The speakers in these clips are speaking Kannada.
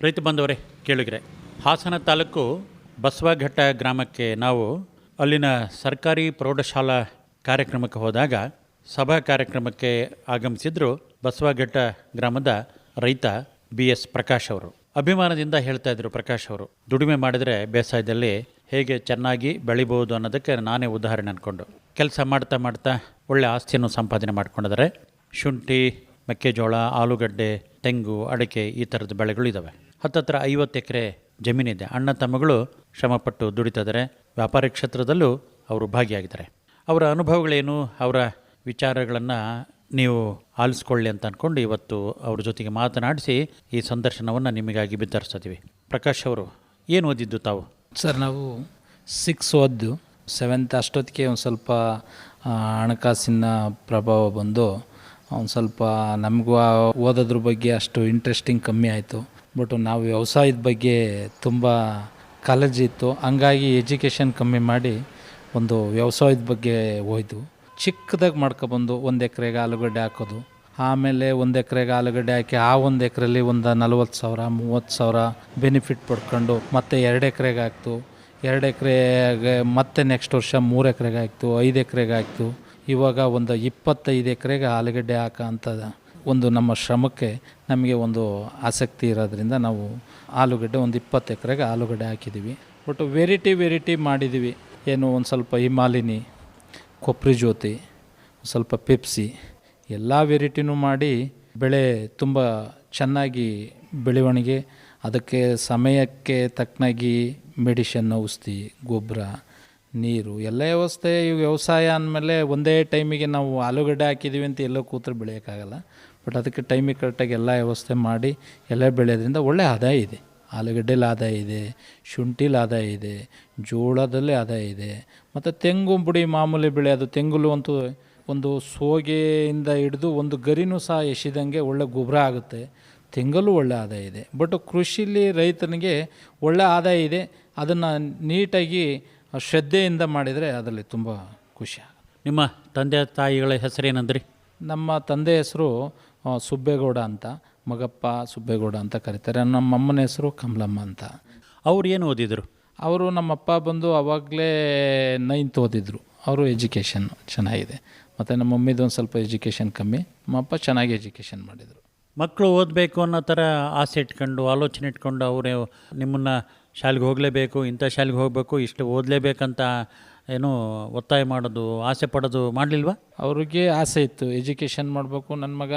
ರೈತ ಬಂದವರೇ ಕೇಳಿದ್ರೆ ಹಾಸನ ತಾಲೂಕು ಬಸವಘಟ್ಟ ಗ್ರಾಮಕ್ಕೆ ನಾವು ಅಲ್ಲಿನ ಸರ್ಕಾರಿ ಪ್ರೌಢಶಾಲಾ ಕಾರ್ಯಕ್ರಮಕ್ಕೆ ಹೋದಾಗ ಸಭಾ ಕಾರ್ಯಕ್ರಮಕ್ಕೆ ಆಗಮಿಸಿದ್ರು ಬಸವಘಟ್ಟ ಗ್ರಾಮದ ರೈತ ಬಿ ಎಸ್ ಪ್ರಕಾಶ್ ಅವರು. ಅಭಿಮಾನದಿಂದ ಹೇಳ್ತಾ ಇದ್ರು ಪ್ರಕಾಶ್ ಅವರು, ದುಡಿಮೆ ಮಾಡಿದರೆ ಬೇಸಾಯದಲ್ಲಿ ಹೇಗೆ ಚೆನ್ನಾಗಿ ಬೆಳಿಬೋದು ಅನ್ನೋದಕ್ಕೆ ನಾನೇ ಉದಾಹರಣೆ ಅಂದ್ಕೊಂಡು ಕೆಲಸ ಮಾಡ್ತಾ ಮಾಡ್ತಾ ಒಳ್ಳೆ ಆಸ್ತಿಯನ್ನು ಸಂಪಾದನೆ ಮಾಡ್ಕೊಂಡಿದ್ದಾರೆ ಶುಂಠಿ, ಮೆಕ್ಕೆಜೋಳ, ಆಲೂಗಡ್ಡೆ, ತೆಂಗು, ಅಡಿಕೆ ಈ ಥರದ ಬೆಳೆಗಳು ಇದ್ದಾವೆ ಹತ್ತತ್ರ ಐವತ್ತು ಎಕರೆ ಜಮೀನಿದೆ. ಅಣ್ಣ ತಮ್ಮಗಳು ಶ್ರಮಪಟ್ಟು ದುಡಿತಿದ್ದಾರೆ ವ್ಯಾಪಾರ ಕ್ಷೇತ್ರದಲ್ಲೂ ಅವರು ಭಾಗಿಯಾಗಿದ್ದಾರೆ. ಅವರ ಅನುಭವಗಳೇನು? ಅವರ ವಿಚಾರಗಳನ್ನು ನೀವು ಆಲಿಸ್ಕೊಳ್ಳಿ ಅಂತ ಅಂದ್ಕೊಂಡು ಇವತ್ತು ಅವ್ರ ಜೊತೆಗೆ ಮಾತನಾಡಿಸಿ ಈ ಸಂದರ್ಶನವನ್ನು ನಿಮಗಾಗಿ ಬಿತ್ತರಿಸ್ತೀವಿ. ಪ್ರಕಾಶ್ ಅವರು, ಏನು ಓದಿದ್ದು ತಾವು? ಸರ್, ನಾವು ಸಿಕ್ಸ್ ಓದ್ದು ಸೆವೆಂತ್ ಅಷ್ಟೊತ್ತಿಗೆ ಒಂದು ಸ್ವಲ್ಪ ಹಣಕಾಸಿನ ಪ್ರಭಾವ ಬಂದು, ಒಂದು ಸ್ವಲ್ಪ ನಮಗೂ ಓದೋದ್ರ ಬಗ್ಗೆ ಅಷ್ಟು ಇಂಟ್ರೆಸ್ಟಿಂಗ್ ಕಮ್ಮಿ ಆಯಿತು. ಬಟ್ ನಾವು ವ್ಯವಸಾಯದ ಬಗ್ಗೆ ತುಂಬ ಕಾಳಜಿ ಇತ್ತು. ಹಂಗಾಗಿ ಎಜುಕೇಷನ್ ಕಮ್ಮಿ ಮಾಡಿ ಒಂದು ವ್ಯವಸಾಯದ ಬಗ್ಗೆ ಹೋಯ್ತು ಚಿಕ್ಕದಾಗಿ ಮಾಡ್ಕೊಬಂದು ಒಂದು ಎಕರೆಗೆ ಆಲೂಗಡ್ಡೆ ಹಾಕೋದು. ಆಮೇಲೆ ಒಂದು ಎಕರೆಗೆ ಆಲೂಗಡ್ಡೆ ಹಾಕಿ ಆ ಒಂದು ಎಕರೆಲಿ ಒಂದು ನಲ್ವತ್ತು ಸಾವಿರ, ಮೂವತ್ತು ಸಾವಿರ ಬೆನಿಫಿಟ್ ಪಡ್ಕೊಂಡು ಮತ್ತೆ ಎರಡು ಎಕರೆಗೆ ಹಾಕ್ತು. ಎರಡು ಎಕರೆಗೆ ಮತ್ತೆ ನೆಕ್ಸ್ಟ್ ವರ್ಷ ಮೂರು ಎಕರೆಗೆ ಹಾಕ್ತು, ಐದು ಎಕರೆಗೆ ಹಾಕ್ತು. ಇವಾಗ ಒಂದು ಇಪ್ಪತ್ತೈದು ಎಕರೆಗೆ ಆಲೂಗಡ್ಡೆ ಹಾಕೋ ಅಂಥದ್ದು ಒಂದು ನಮ್ಮ ಶ್ರಮಕ್ಕೆ ನಮಗೆ ಒಂದು ಆಸಕ್ತಿ ಇರೋದ್ರಿಂದ ನಾವು ಆಲೂಗಡ್ಡೆ ಒಂದು ಇಪ್ಪತ್ತು ಎಕರೆಗೆ ಆಲೂಗಡ್ಡೆ ಹಾಕಿದ್ದೀವಿ. ಬಟ್ ವೆರೈಟಿ ವೆರೈಟಿ ಮಾಡಿದ್ದೀವಿ. ಏನು ಒಂದು ಸ್ವಲ್ಪ ಹಿಮಾಲಿನಿ ಕೊಬ್ಬರಿ ಜ್ಯೋತಿ ಸ್ವಲ್ಪ ಪೆಪ್ಸಿ, ಎಲ್ಲ ವೆರೈಟಿನೂ ಮಾಡಿ ಬೆಳೆ ತುಂಬ ಚೆನ್ನಾಗಿ ಬೆಳವಣಿಗೆ. ಅದಕ್ಕೆ ಸಮಯಕ್ಕೆ ತಕ್ಕನಾಗಿ ಮೆಡಿಷನ್ ಔಷಧಿ, ಗೊಬ್ಬರ ನೀರು. ಎಲ್ಲ ವ್ಯವಸ್ಥೆ, ಈ ವ್ಯವಸಾಯ ಅಂದಮೇಲೆ ಒಂದೇ ಟೈಮಿಗೆ ನಾವು ಆಲೂಗಡ್ಡೆ ಹಾಕಿದ್ದೀವಿ ಅಂತ ಎಲ್ಲೋ ಕೂತ್ರೆ ಬೆಳೆಯೋಕ್ಕಾಗಲ್ಲ. ಬಟ್ ಅದಕ್ಕೆ ಟೈಮಿಗೆ ಕರೆಕ್ಟಾಗಿ ಎಲ್ಲ ವ್ಯವಸ್ಥೆ ಮಾಡಿ ಎಲ್ಲ ಬೆಳೆಯೋದ್ರಿಂದ ಒಳ್ಳೆ ಆದಾಯ ಇದೆ. ಆಲೂಗಡ್ಡೆಲಿ ಆದಾಯ ಇದೆ, ಶುಂಠಿಲಿ ಆದಾಯ ಇದೆ, ಜೋಳದಲ್ಲಿ ಆದಾಯ ಇದೆ. ಮತ್ತು ತೆಂಗು ಬುಡಿ ಮಾಮೂಲಿ ಬೆಳೆ, ಅದು ತೆಂಗುಲು ಅಂತೂ ಒಂದು ಸೋಗೆಯಿಂದ ಹಿಡಿದು ಒಂದು ಗರಿನೂ ಸಹ ಎಸೆದಂಗೆ ಒಳ್ಳೆ ಗೊಬ್ಬರ ಆಗುತ್ತೆ. ತೆಂಗಲ್ಲೂ ಒಳ್ಳೆ ಆದಾಯ ಇದೆ. ಬಟ್ ಕೃಷಿಲಿ ರೈತನಿಗೆ ಒಳ್ಳೆ ಆದಾಯ ಇದೆ. ಅದನ್ನು ನೀಟಾಗಿ ಶ್ರದ್ಧೆಯಿಂದ ಮಾಡಿದರೆ ಅದರಲ್ಲಿ ತುಂಬ ಖುಷಿ ನಿಮ್ಮ ತಂದೆ ತಾಯಿಗಳ ಹೆಸರೇನಂದ್ರಿ? ನಮ್ಮ ತಂದೆ ಹೆಸರು ಸುಬ್ಬೇಗೌಡ ಅಂತ ಮಗಪ್ಪ ಸುಬ್ಬೇಗೌಡ ಅಂತ ಕರೀತಾರೆ. ನಮ್ಮ ಅಮ್ಮನ ಹೆಸರು ಕಮಲಮ್ಮ ಅಂತ. ಅವ್ರು ಏನು ಓದಿದರು? ಅವರು ನಮ್ಮಪ್ಪ ಬಂದು ಅವಾಗಲೇ ನೈನ್ತ್ ಓದಿದ್ರು. ಅವರು ಎಜುಕೇಷನ್ ಚೆನ್ನಾಗಿದೆ. ಮತ್ತು ನಮ್ಮ ಮಮ್ಮಿದು ಒಂದು ಸ್ವಲ್ಪ ಎಜುಕೇಷನ್ ಕಮ್ಮಿ. ನಮ್ಮಪ್ಪ ಚೆನ್ನಾಗಿ ಎಜುಕೇಷನ್ ಮಾಡಿದರು. ಮಕ್ಕಳು ಓದಬೇಕು ಅನ್ನೋ ಥರ ಆಸೆ ಇಟ್ಕೊಂಡು ಆಲೋಚನೆ ಇಟ್ಕೊಂಡು ಅವರೇ ನಿಮ್ಮನ್ನು ಶಾಲೆಗೆ ಹೋಗಲೇಬೇಕು, ಇಂಥ ಶಾಲೆಗೆ ಹೋಗಬೇಕು, ಇಷ್ಟು ಓದಲೇಬೇಕಂತ ಏನು ಒತ್ತಾಯ ಮಾಡೋದು, ಆಸೆ ಪಡೋದು ಮಾಡಲಿಲ್ವ? ಅವ್ರಿಗೆ ಆಸೆ ಇತ್ತು. ಎಜುಕೇಷನ್ ಮಾಡಬೇಕು ನನ್ನ ಮಗ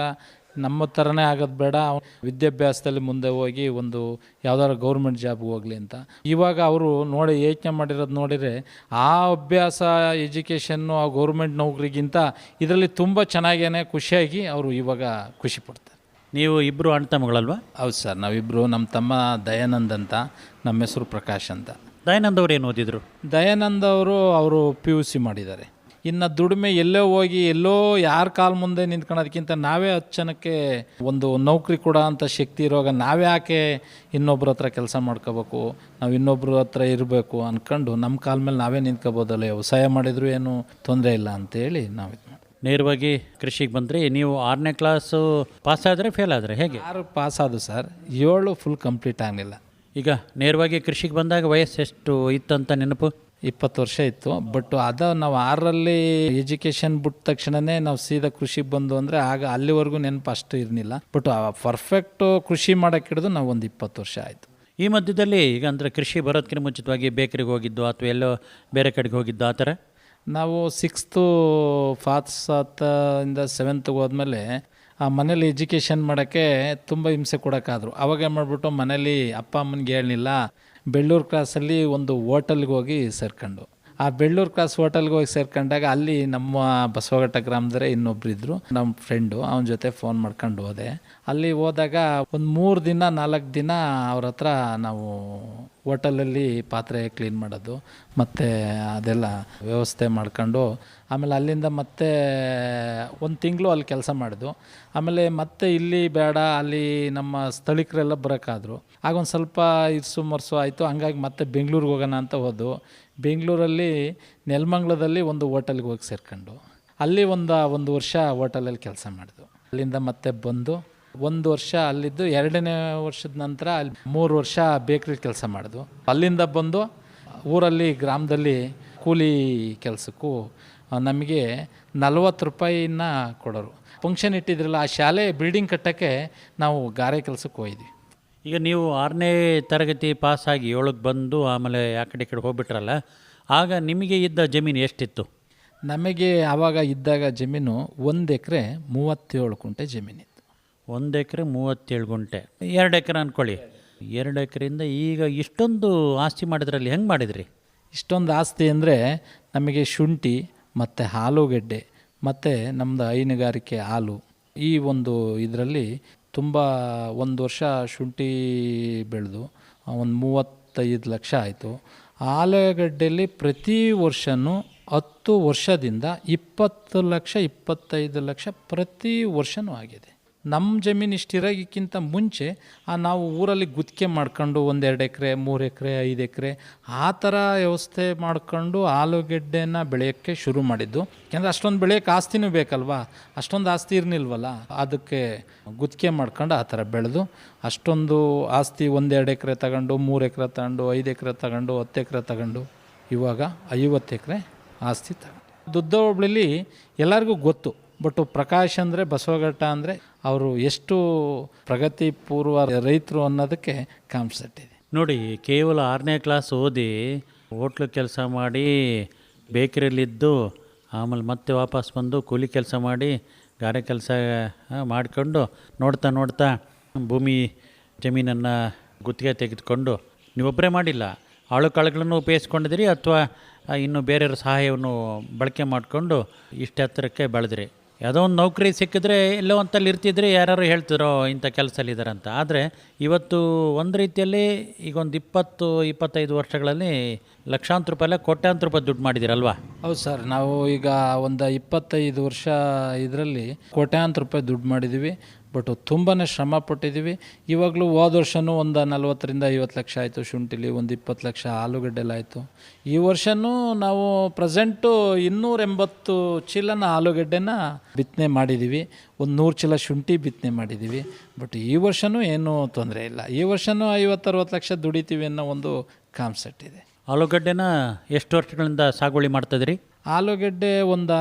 ನಮ್ಮ ಥರನೇ ಆಗೋದು ಬೇಡ ವಿದ್ಯಾಭ್ಯಾಸದಲ್ಲಿ ಮುಂದೆ ಹೋಗಿ ಒಂದು ಯಾವ್ದಾದ್ರು ಗೌರ್ಮೆಂಟ್ ಜಾಬ್ಗೆ ಹೋಗಲಿ ಅಂತ. ಇವಾಗ ಅವರು ನೋಡಿ ಯೋಚನೆ ಮಾಡಿರೋದು ನೋಡಿದರೆ ಆ ಅಭ್ಯಾಸ ಎಜುಕೇಷನ್ನು ಆ ಗೌರ್ಮೆಂಟ್ ನೌಕರಿಗಿಂತ ಇದರಲ್ಲಿ ತುಂಬ ಚೆನ್ನಾಗೇ ಖುಷಿಯಾಗಿ ಅವರು ಇವಾಗ ಖುಷಿ ಪಡ್ತಾರೆ. ನೀವು ಇಬ್ಬರು ಅಣ್ಣ ತಮ್ಮಗಳಲ್ವಾ ಹೌದು ಸರ್ ನಾವಿಬ್ಬರು ನಮ್ಮ ತಮ್ಮ ದಯಾನಂದ್ ಅಂತ ನಮ್ಮ ಹೆಸರು ಪ್ರಕಾಶ್ ಅಂತ. ದಯಾನಂದ್ ಅವ್ರು ಏನು ಓದಿದ್ರು? ದಯಾನಂದ್ ಅವರು ಅವರು ಪಿ ಯು ಸಿ ಮಾಡಿದ್ದಾರೆ. ಇನ್ನು ದುಡಿಮೆ ಎಲ್ಲೋ ಹೋಗಿ ಎಲ್ಲೋ ಯಾರ ಕಾಲ ಮುಂದೆ ನಿಂತ್ಕೊಳ್ಳೋದಕ್ಕಿಂತ ನಾವೇ ಹತ್ತು ಜನಕ್ಕೆ ಒಂದು ನೌಕರಿ ಕೊಡೋ ಅಂಥ ಶಕ್ತಿ ಇರುವಾಗ ನಾವೇ ಯಾಕೆ ಇನ್ನೊಬ್ಬರ ಹತ್ರ ಕೆಲಸ ಮಾಡ್ಕೋಬೇಕು ನಾವು ಇನ್ನೊಬ್ಬರ ಹತ್ರ ಇರಬೇಕು ಅಂದ್ಕೊಂಡು ನಮ್ಮ ಕಾಲ ಮೇಲೆ ನಾವೇ ನಿಂತ್ಕೋಬೋದಲ್ಲ ವ್ಯವಸಾಯ ಮಾಡಿದ್ರು ಏನು ತೊಂದರೆ ಇಲ್ಲ ಅಂತೇಳಿ ನಾವು ಇದು ನೇರವಾಗಿ ಕೃಷಿಗೆ ಬಂದ್ರಿ ನೀವು ಆರನೇ ಕ್ಲಾಸು ಪಾಸ್ ಆದರೆ ಫೇಲ್ ಆದರೆ ಹೇಗೆ? ಆರು ಪಾಸ್ ಆದು ಸರ್ ಏಳು ಫುಲ್ ಕಂಪ್ಲೀಟ್ ಆಗಲಿಲ್ಲ. ಈಗ ನೇರವಾಗಿ ಕೃಷಿಗೆ ಬಂದಾಗ ವಯಸ್ಸು ಎಷ್ಟು ಇತ್ತಂತ ನೆನಪು? ಇಪ್ಪತ್ತು ವರ್ಷ ಇತ್ತು ಬಟ್ ಅದು ನಾವು ಆರರಲ್ಲಿ ಎಜುಕೇಷನ್ ಬಿಟ್ಟ ತಕ್ಷಣನೇ ನಾವು ಸೀದಾ ಕೃಷಿಗೆ ಬಂದು ಅಂದರೆ ಆಗ ಅಲ್ಲಿವರೆಗೂ ನೆನಪು ಅಷ್ಟು ಇರಲಿಲ್ಲ. ಬಟ್ ಪರ್ಫೆಕ್ಟು ಕೃಷಿ ಮಾಡೋಕ್ಕೆ ಹಿಡಿದು ನಾವು ಒಂದು ಇಪ್ಪತ್ತು ವರ್ಷ ಆಯಿತು. ಈ ಮಧ್ಯದಲ್ಲಿ ಈಗ ಅಂದರೆ ಕೃಷಿ ಬರೋದಕ್ಕಿಂತ ಮುಂಚಿತವಾಗಿ ಬೇಕರಿಗೆ ಹೋಗಿದ್ದು ಅಥವಾ ಎಲ್ಲೋ ಬೇರೆ ಕಡೆಗೆ ಹೋಗಿದ್ದು ಆ ಥರ? ನಾವು ಸಿಕ್ಸ್ತು ಫಾತ್ಸತ್ ಇಂದ ಸೆವೆಂತ್ಗೆ ಹೋದ್ಮೇಲೆ ಆ ಮನೇಲಿ ಎಜುಕೇಷನ್ ಮಾಡೋಕ್ಕೆ ತುಂಬ ಹಿಂಸೆ ಕೊಡೋಕ್ಕಾದ್ರು. ಅವಾಗ ಏನು ಮಾಡಿಬಿಟ್ಟು ಮನೇಲಿ ಅಪ್ಪ ಅಮ್ಮನಿಗೆ ಹೇಳಲಿಲ್ಲ ಬೆಳ್ಳೂರು ಕ್ರಾಸಲ್ಲಿ ಒಂದು ಹೋಟೆಲ್ಗೆ ಹೋಗಿ ಸೇರ್ಕೊಂಡು. ಆ ಬೆಳ್ಳೂರು ಕ್ರಾಸ್ ಹೋಟೆಲ್ಗೆ ಹೋಗಿ ಸೇರ್ಕೊಂಡಾಗ ಅಲ್ಲಿ ನಮ್ಮ ಬಸವಘಟ್ಟ ಗ್ರಾಮದರೆ ಇನ್ನೊಬ್ರು ಇದ್ದರು ನಮ್ಮ ಫ್ರೆಂಡು ಅವನ ಜೊತೆ ಫೋನ್ ಮಾಡ್ಕೊಂಡು ಹೋದೆ. ಅಲ್ಲಿ ಹೋದಾಗ ಒಂದು ಮೂರು ದಿನ, ನಾಲ್ಕು ದಿನ ಅವ್ರ ಹತ್ರ ನಾವು ಹೋಟೆಲಲ್ಲಿ ಪಾತ್ರೆ ಕ್ಲೀನ್ ಮಾಡೋದು, ಮತ್ತು ಅದೆಲ್ಲ ವ್ಯವಸ್ಥೆ ಮಾಡ್ಕೊಂಡು, ಆಮೇಲೆ ಅಲ್ಲಿಂದ ಮತ್ತೆ ಒಂದು ತಿಂಗಳು ಅಲ್ಲಿ ಕೆಲಸ ಮಾಡಿದ್ವು ಆಮೇಲೆ ಮತ್ತೆ ಇಲ್ಲಿ ಬೇಡ, ಅಲ್ಲಿ ನಮ್ಮ ಸ್ಥಳೀಕರೆಲ್ಲ ಬರೋಕ್ಕಾದ್ರು. ಆಗ ಒಂದು ಸ್ವಲ್ಪ ಇರ್ಸು ಮರ್ಸು ಆಯಿತು, ಹಂಗಾಗಿ ಮತ್ತೆ ಬೆಂಗಳೂರಿಗೆ ಹೋಗೋಣ ಅಂತ ಹೋದ್ವು ಬೆಂಗಳೂರಲ್ಲಿ ನೆಲಮಂಗ್ಲದಲ್ಲಿ ಒಂದು ಹೋಟೆಲ್ಗೆ ಹೋಗಿ ಸೇರ್ಕೊಂಡು, ಅಲ್ಲಿ ಒಂದು ಒಂದು ವರ್ಷ ಹೋಟೆಲಲ್ಲಿ ಕೆಲಸ ಮಾಡಿದ್ವು. ಅಲ್ಲಿಂದ ಮತ್ತೆ ಬಂದು ಒಂದು ವರ್ಷ ಅಲ್ಲಿದ್ದು ಎರಡನೇ ವರ್ಷದ ನಂತರ ಅಲ್ಲಿ ಮೂರು ವರ್ಷ ಬೇಕ್ರಿ ಕೆಲಸ ಮಾಡಿದ್ವು. ಅಲ್ಲಿಂದ ಬಂದು ಊರಲ್ಲಿ, ಗ್ರಾಮದಲ್ಲಿ ಕೂಲಿ ಕೆಲಸಕ್ಕೂ ನಮಗೆ ನಲ್ವತ್ತು ರೂಪಾಯಿನ ಕೊಡೋರು. ಫಂಕ್ಷನ್ ಇಟ್ಟಿದ್ರಲ್ಲ, ಆ ಶಾಲೆ ಬಿಲ್ಡಿಂಗ್ ಕಟ್ಟೋಕ್ಕೆ ನಾವು ಗಾರೆ ಕೆಲಸಕ್ಕೆ ಹೋಗಿದ್ವಿ. ಈಗ ನೀವು ಆರನೇ ತರಗತಿ ಪಾಸಾಗಿ ಏಳಕ್ಕೆ ಬಂದು ಆಮೇಲೆ ಆ ಕಡೆ ಈ ಕಡೆ ಹೋಗ್ಬಿಟ್ರಲ್ಲ ಆಗ ನಿಮಗೆ ಇದ್ದ ಜಮೀನು ಎಷ್ಟಿತ್ತು? ನಮಗೆ ಆವಾಗ ಇದ್ದಾಗ ಜಮೀನು ಒಂದು ಎಕರೆ ಮೂವತ್ತೇಳು ಕುಂಟೆ ಜಮೀನಿತ್ತು. ಒಂದು ಎಕರೆ ಮೂವತ್ತೇಳು ಗುಂಟೆ. ಎರಡು ಎಕರೆ ಅಂದ್ಕೊಳ್ಳಿ ಎರಡು ಎಕರೆಯಿಂದ ಈಗ ಇಷ್ಟೊಂದು ಆಸ್ತಿ ಮಾಡಿದ್ರಲ್ಲಿ ಹೆಂಗೆ ಮಾಡಿದ್ರಿ? ಇಷ್ಟೊಂದು ಆಸ್ತಿ ಅಂದರೆ ನಮಗೆ ಶುಂಠಿ ಮತ್ತು ಆಲೂಗೆಡ್ಡೆ ಮತ್ತು ನಮ್ಮದು ಹೈನುಗಾರಿಕೆ ಹಾಲು ಈ ಒಂದು ಇದರಲ್ಲಿ ತುಂಬ ಒಂದು ವರ್ಷ ಶುಂಠಿ ಬೆಳೆದು ಒಂದು ಮೂವತ್ತೈದು ಲಕ್ಷ ಆಯಿತು. ಆಲೂಗಡ್ಡೆಯಲ್ಲಿ ಪ್ರತಿ ವರ್ಷವೂ ಹತ್ತು ವರ್ಷದಿಂದ ಇಪ್ಪತ್ತು ಲಕ್ಷ, ಇಪ್ಪತ್ತೈದು ಲಕ್ಷ ಪ್ರತಿ ವರ್ಷವೂ ಆಗಿದೆ. ನಮ್ಮ ಜಮೀನು ಇಷ್ಟಿರೋಕ್ಕಿಂತ ಮುಂಚೆ, ಆ ನಾವು ಊರಲ್ಲಿ ಗುತ್ತಿಗೆ ಮಾಡ್ಕೊಂಡು ಒಂದೆರಡು ಎಕರೆ, ಮೂರು ಎಕರೆ, ಐದು ಎಕರೆ, ಆ ಥರ ವ್ಯವಸ್ಥೆ ಮಾಡ್ಕೊಂಡು ಆಲೂಗೆಡ್ಡೆನ ಬೆಳೆಯೋಕ್ಕೆ ಶುರು ಮಾಡಿದ್ದು. ಯಾಕಂದರೆ ಅಷ್ಟೊಂದು ಬೆಳೆಯೋಕೆ ಆಸ್ತಿನೂ ಬೇಕಲ್ವಾ? ಅಷ್ಟೊಂದು ಆಸ್ತಿ ಇರಲಿಲ್ವಲ್ಲ ಅದಕ್ಕೆ ಗುತ್ತಿಗೆ ಮಾಡ್ಕೊಂಡು ಆ ಥರ ಬೆಳೆದು, ಅಷ್ಟೊಂದು ಆಸ್ತಿ ಒಂದೆರಡು ಎಕರೆ ತಗೊಂಡು, ಮೂರು ಎಕರೆ ತಗೊಂಡು, ಐದು ಎಕರೆ ತಗೊಂಡು, ಹತ್ತು ಎಕರೆ ತಗೊಂಡು, ಇವಾಗ ಐವತ್ತು ಎಕರೆ ಆಸ್ತಿ ತಗೊಂಡು. ದುದ್ದ ಹೋಬಳಿಲಿ ಎಲ್ಲರಿಗೂ ಗೊತ್ತು, ಬಟ್ ಪ್ರಕಾಶ್ ಅಂದರೆ, ಬಸವಘಟ್ಟ ಅಂದರೆ ಅವರು ಎಷ್ಟು ಪ್ರಗತಿ ಪೂರ್ವ ರೈತರು ಅನ್ನೋದಕ್ಕೆ ಕಾಣಿಸ್ತಿದೆ ನೋಡಿ, ಕೇವಲ ಆರನೇ ಕ್ಲಾಸ್ ಓದಿ ಹೋಟ್ಲು ಕೆಲಸ ಮಾಡಿ ಬೇಕರಿಯಲ್ಲಿದ್ದು, ಆಮೇಲೆ ಮತ್ತೆ ವಾಪಸ್ ಬಂದು ಕೂಲಿ ಕೆಲಸ ಮಾಡಿ, ಗಾರೆ ಕೆಲಸ ಮಾಡಿಕೊಂಡು ನೋಡ್ತಾ ನೋಡ್ತಾ ಭೂಮಿ ಜಮೀನನ್ನು ಗುತ್ತಿಗೆ ತೆಗೆದುಕೊಂಡು ನೀವೊಬ್ಬರೇ ಮಾಡಿಲ್ಲ. ಆಳು ಕಾಳುಗಳನ್ನು ಉಪಯೋಗಿಸ್ಕೊಂಡಿದ್ದೀರಿ ಅಥವಾ ಇನ್ನು ಬೇರೆಯವ್ರ ಸಹಾಯವನ್ನು ಬಳಕೆ ಮಾಡಿಕೊಂಡು ಇಷ್ಟೆತ್ತರಕ್ಕೆ ಬೆಳೆದ್ರಿ? ಯಾವುದೋ ಒಂದು ನೌಕರಿ ಸಿಕ್ಕಿದ್ರೆ ಎಲ್ಲೋ ಅಂತಲ್ಲಿ ಇರ್ತಿದ್ರೆ ಯಾರು ಹೇಳ್ತಿರೋ ಇಂಥ ಕೆಲಸದಲ್ಲಿದ್ದಾರೆ ಆದರೆ ಇವತ್ತು ಒಂದು ರೀತಿಯಲ್ಲಿ ಈಗ ಒಂದು ಇಪ್ಪತ್ತು, ಇಪ್ಪತ್ತೈದು ವರ್ಷಗಳಲ್ಲಿ ಲಕ್ಷಾಂತರ ರೂಪಾಯಿ ಕೋಟ್ಯಾಂತರ ರೂಪಾಯಿ ದುಡ್ಡು ಮಾಡಿದ್ದೀರಲ್ವಾ? ಹೌದು ಸರ್, ನಾವು ಈಗ ಒಂದು ಇಪ್ಪತ್ತೈದು ವರ್ಷ ಇದರಲ್ಲಿ ಕೋಟ್ಯಾಂತರ ರೂಪಾಯಿ ದುಡ್ಡು ಮಾಡಿದ್ದೀವಿ. ಬಟ್ ತುಂಬಾ ಶ್ರಮ ಪಟ್ಟಿದ್ದೀವಿ ಇವಾಗಲೂ ಹೋದ ವರ್ಷವೂ ಒಂದು ನಲ್ವತ್ತರಿಂದ ಐವತ್ತು ಲಕ್ಷ ಆಯಿತು ಶುಂಠಿಲಿ, ಒಂದು ಇಪ್ಪತ್ತು ಲಕ್ಷ ಆಲೂಗಡ್ಡೆಲಾಯಿತು ಈ ವರ್ಷವೂ ನಾವು ಪ್ರೆಸೆಂಟು ಇನ್ನೂರ ಎಂಬತ್ತು ಚೀಲನ ಆಲೂಗಡ್ಡೆನ ಬಿತ್ತನೆ ಮಾಡಿದ್ದೀವಿ ಒಂದು ನೂರು ಚೀಲ ಶುಂಠಿ ಬಿತ್ತನೆ ಮಾಡಿದ್ದೀವಿ ಬಟ್ ಈ ವರ್ಷವೂ ಏನೂ ತೊಂದರೆ ಇಲ್ಲ. ಈ ವರ್ಷವೂ ಐವತ್ತರವತ್ತು ಲಕ್ಷ ದುಡಿತೀವಿ ಅನ್ನೋ ಒಂದು ಕಾನ್ಸೆಪ್ಟ್ ಇದೆ. ಆಲೂಗಡ್ಡೆನ ಎಷ್ಟು ವರ್ಷಗಳಿಂದ ಸಾಗುವಳಿ ಮಾಡ್ತಾಯಿದ್ರಿ ಆಲೂಗಡ್ಡೆ ಒಂದು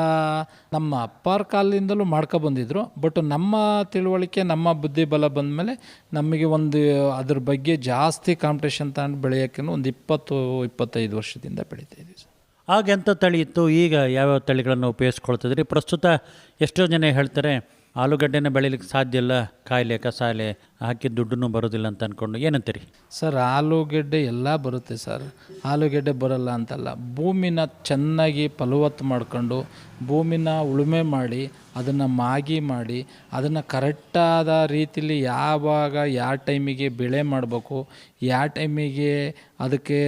ನಮ್ಮ ಅಪ್ಪಾರ ಕಾಲದಿಂದಲೂ ಮಾಡ್ಕೊಬಂದಿದ್ರು ಬಟ್ ನಮ್ಮ ತಿಳುವಳಿಕೆ ನಮ್ಮ ಬುದ್ಧಿ ಬಲ ಬಂದಮೇಲೆ ನಮಗೆ ಒಂದು ಅದ್ರ ಬಗ್ಗೆ ಜಾಸ್ತಿ ಕಾಂಪಿಟೇಷನ್ ತಗೊಂಡು ಬೆಳೆಯೋಕ್ಕೂ ಒಂದು ಇಪ್ಪತ್ತು ಇಪ್ಪತ್ತೈದು ವರ್ಷದಿಂದ ಬೆಳೀತಾ ಇದ್ದೀವಿ ಸರ್. ಎಂಥ ತಳಿ ಇತ್ತು? ಈಗ ಯಾವ್ಯಾವ ತಳಿಗಳನ್ನು ಉಪಯೋಗಿಸ್ಕೊಳ್ತಿದ್ರಿ ಪ್ರಸ್ತುತ ಎಷ್ಟೋ ಜನ ಹೇಳ್ತಾರೆ ಆಲೂಗಡ್ಡೆನ ಬೆಳೀಲಿಕ್ಕೆ ಸಾಧ್ಯ ಇಲ್ಲ ಕಾಯಿಲೆ ಕಸಾಲೆ ಹಾಕಿದ ದುಡ್ಡು ಬರೋದಿಲ್ಲ ಅಂತ ಅಂದ್ಕೊಂಡು ಏನಂತೀರಿ? ಸರ್, ಆಲೂಗೆಡ್ಡೆ ಎಲ್ಲ ಬರುತ್ತೆ ಸರ್. ಆಲೂಗೆಡ್ಡೆ ಬರಲ್ಲ ಅಂತಲ್ಲ. ಭೂಮಿನ ಚೆನ್ನಾಗಿ ಫಲವತ್ತು ಮಾಡ್ಕೊಂಡು ಭೂಮಿನ ಉಳುಮೆ ಮಾಡಿ, ಅದನ್ನು ಮಾಗಿ ಮಾಡಿ, ಅದನ್ನು ಕರೆಕ್ಟಾದ ರೀತಿಲಿ ಯಾವಾಗ, ಯಾವ ಟೈಮಿಗೆ ಬೆಳೆ ಮಾಡಬೇಕು, ಯಾವ ಟೈಮಿಗೆ ಅದಕ್ಕೆ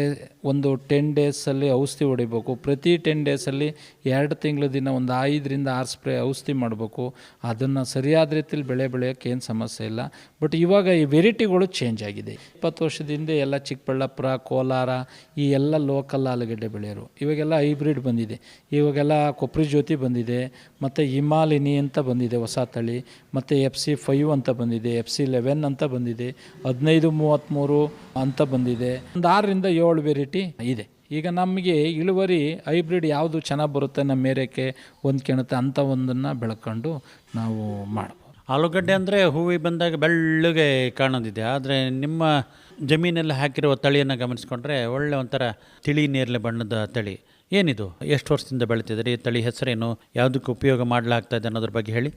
ಒಂದು ಟೆನ್ ಡೇಸಲ್ಲಿ ಔಷಧಿ ಹೊಡಿಬೇಕು, ಪ್ರತಿ ಟೆನ್ ಡೇಸಲ್ಲಿ ಎರಡು ತಿಂಗಳ ದಿನ ಒಂದು ಐದರಿಂದ ಆರು ಸ್ಪ್ರೇ ಔಷಧಿ ಮಾಡಬೇಕು. ಅದನ್ನು ಸರಿಯಾದ ರೀತಿಲಿ ಬೆಳೆ ಬೆಳೆಯೋಕ್ಕೆ ಏನು ಸಮಸ್ಯೆ ಇಲ್ಲ. ಬಟ್ ಇವಾಗ ಈ ವೆರೈಟಿಗಳು ಚೇಂಜ್ ಆಗಿದೆ. ಇಪ್ಪತ್ತು ವರ್ಷದ ಹಿಂದೆ ಎಲ್ಲ ಚಿಕ್ಕಬಳ್ಳಾಪುರ, ಕೋಲಾರ, ಈ ಎಲ್ಲ ಲೋಕಲ್ ಆಲೂಗಡ್ಡೆ ಬೆಳೆಯೋರು. ಇವಾಗೆಲ್ಲ ಹೈಬ್ರಿಡ್ ಬಂದಿದೆ. ಇವಾಗೆಲ್ಲ ಕೊಪ್ರಿ ಜ್ಯೋತಿ ಬಂದಿದೆ, ಮತ್ತು ಹಿಮಾಲಿನಿ ಅಂತ ಬಂದಿದೆ ಹೊಸ ತಳಿ, ಮತ್ತು ಎಫ್ ಸಿ ಫೈವ್ ಅಂತ ಬಂದಿದೆ ಎಫ್ ಸಿ ಲೆವೆನ್ ಅಂತ ಬಂದಿದೆ, ಹದಿನೈದು ಮೂವತ್ತ್ಮೂರು ಅಂತ ಬಂದಿದೆ. ಒಂದು ಆರರಿಂದ ಏಳು ವೆರೈಟಿ ಇದೆ. ಈಗ ನಮಗೆ ಇಳುವರಿ ಹೈಬ್ರಿಡ್ ಯಾವುದು ಚೆನ್ನಾಗಿ ಬರುತ್ತೆ ನಮ್ಮ ಮೇರೆಕ್ಕೆ ಹೊಂದ್ಕೊಳುತ್ತೆ ಅಂಥ ಒಂದನ್ನು ಬೆಳ್ಕೊಂಡು ನಾವು ಮಾಡ್ಬೋದು ಆಲೂಗಡ್ಡೆ ಅಂದರೆ ಹೂವಿ ಬಂದಾಗ ಬೆಳ್ಳಗೆ ಕಾಣೋದಿದೆ. ಆದರೆ ನಿಮ್ಮ ಜಮೀನಲ್ಲಿ ಹಾಕಿರುವ ತಳಿಯನ್ನು ಗಮನಿಸ್ಕೊಂಡ್ರೆ ಒಳ್ಳೆ ಒಂಥರ ತಿಳಿ ನೇರಳೆ ಬಣ್ಣದ ತಳಿ. ಏನಿದು? ಎಷ್ಟು ವರ್ಷದಿಂದ ಬೆಳೀತಿದ್ರಿ ತಳಿ ಹೆಸರೇನು? ಯಾವುದಕ್ಕೆ ಉಪಯೋಗ ಮಾಡಲಾಗ್ತಾ ಇದೆ ಅನ್ನೋದ್ರ ಬಗ್ಗೆ ಹೇಳಿ.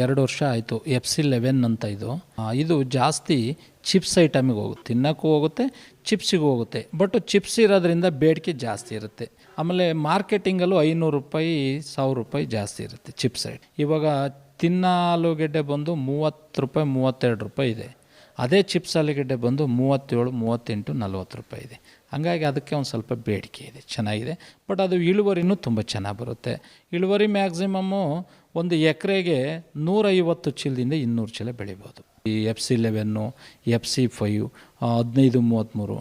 ಎರಡು ವರ್ಷ ಆಯಿತು. ಎಫ್ ಸಿ ಲೆವೆನ್ ಅಂತ ಇದು. ಇದು ಜಾಸ್ತಿ ಚಿಪ್ಸ್ ಐಟಮಿಗೆ ಹೋಗುತ್ತೆ. ತಿನ್ನೋಕ್ಕೂ ಹೋಗುತ್ತೆ, ಚಿಪ್ಸಿಗೂ ಹೋಗುತ್ತೆ. ಬಟ್ ಚಿಪ್ಸ್ ಇರೋದ್ರಿಂದ ಬೇಡಿಕೆ ಜಾಸ್ತಿ ಇರುತ್ತೆ. ಆಮೇಲೆ ಮಾರ್ಕೆಟಿಂಗಲ್ಲೂ ಐನೂರು ರೂಪಾಯಿ, ಸಾವಿರ ರೂಪಾಯಿ ಜಾಸ್ತಿ ಇರುತ್ತೆ ಚಿಪ್ಸ್. ಐಟ್ ಇವಾಗ ತಿನ್ನ ಆಲೂಗೆಡ್ಡೆ ಬಂದು ಮೂವತ್ತು ರೂಪಾಯಿ, ಮೂವತ್ತೆರಡು ರೂಪಾಯಿ ಇದೆ. ಅದೇ ಚಿಪ್ಸ್ ಆಲೂಗೆಡ್ಡೆ ಬಂದು ಮೂವತ್ತೇಳು, ಮೂವತ್ತೆಂಟು, ನಲ್ವತ್ತು ರೂಪಾಯಿ ಇದೆ. ಹಾಗಾಗಿ ಅದಕ್ಕೆ ಒಂದು ಸ್ವಲ್ಪ ಬೇಡಿಕೆ ಇದೆ. ಚೆನ್ನಾಗಿದೆ. ಬಟ್ ಅದು ಇಳುವರಿನೂ ತುಂಬ ಚೆನ್ನಾಗಿ ಬರುತ್ತೆ. ಇಳುವರಿ ಮ್ಯಾಕ್ಸಿಮಮ್ಮು ಒಂದು ಎಕರೆಗೆ ನೂರೈವತ್ತು ಚೀಲದಿಂದ ಇನ್ನೂರು ಚೀಲ ಬೆಳಿಬೋದು. ಈ F C eleven F C five ಹದಿನೈದು ಮೂವತ್ತ್ಮೂರು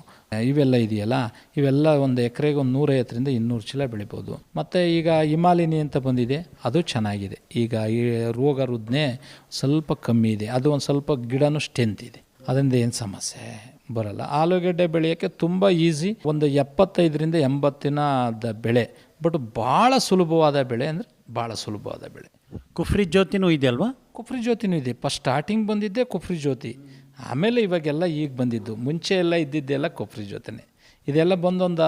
ಇವೆಲ್ಲ ಇದೆಯಲ್ಲ? ಇವೆಲ್ಲ ಒಂದು ಎಕರೆಗೆ ಒಂದು ನೂರೈವತ್ತರಿಂದ ಇನ್ನೂರು ಚೀಲ ಬೆಳಿಬೋದು. ಮತ್ತು ಈಗ ಹಿಮಾಲಿನಿ ಅಂತ ಬಂದಿದೆ, ಅದು ಚೆನ್ನಾಗಿದೆ. ಈಗ ಈ ರೋಗ ರುದ್ನೆ ಸ್ವಲ್ಪ ಕಮ್ಮಿ ಇದೆ. ಅದು ಒಂದು ಸ್ವಲ್ಪ ಗಿಡನೂ ಸ್ಟ್ರೆಂತ್ ಇದೆ. ಅದರಿಂದ ಏನು ಸಮಸ್ಯೆ? ಬರಲ್ಲ. ಆಲೂಗೆಡ್ಡೆ ಬೆಳೆಯೋಕ್ಕೆ ತುಂಬ ಈಸಿ ಒಂದು ಎಪ್ಪತ್ತೈದರಿಂದ ಎಂಬತ್ತಿನ ಬೆಳೆ. ಬಟ್ ಭಾಳ ಸುಲಭವಾದ ಬೆಳೆ ಅಂದರೆ ಭಾಳ ಸುಲಭವಾದ ಬೆಳೆ. ಕುಫ್ರಿ ಜ್ಯೋತಿನೂ ಇದೆ ಅಲ್ವಾ? ಕುಫ್ರಿ ಜ್ಯೋತಿನೂ ಇದೆ. ಫಸ್ಟ್ ಸ್ಟಾರ್ಟಿಂಗ್ ಬಂದಿದ್ದೆ ಕುಫ್ರಿ ಜ್ಯೋತಿ. ಆಮೇಲೆ ಇವಾಗೆಲ್ಲ ಈಗ ಬಂದಿದ್ದು. ಮುಂಚೆ ಎಲ್ಲ ಇದ್ದಿದ್ದೆಲ್ಲ ಕುಫ್ರಿ ಜ್ಯೋತಿನೇ. ಇದೆಲ್ಲ ಬಂದೊಂದು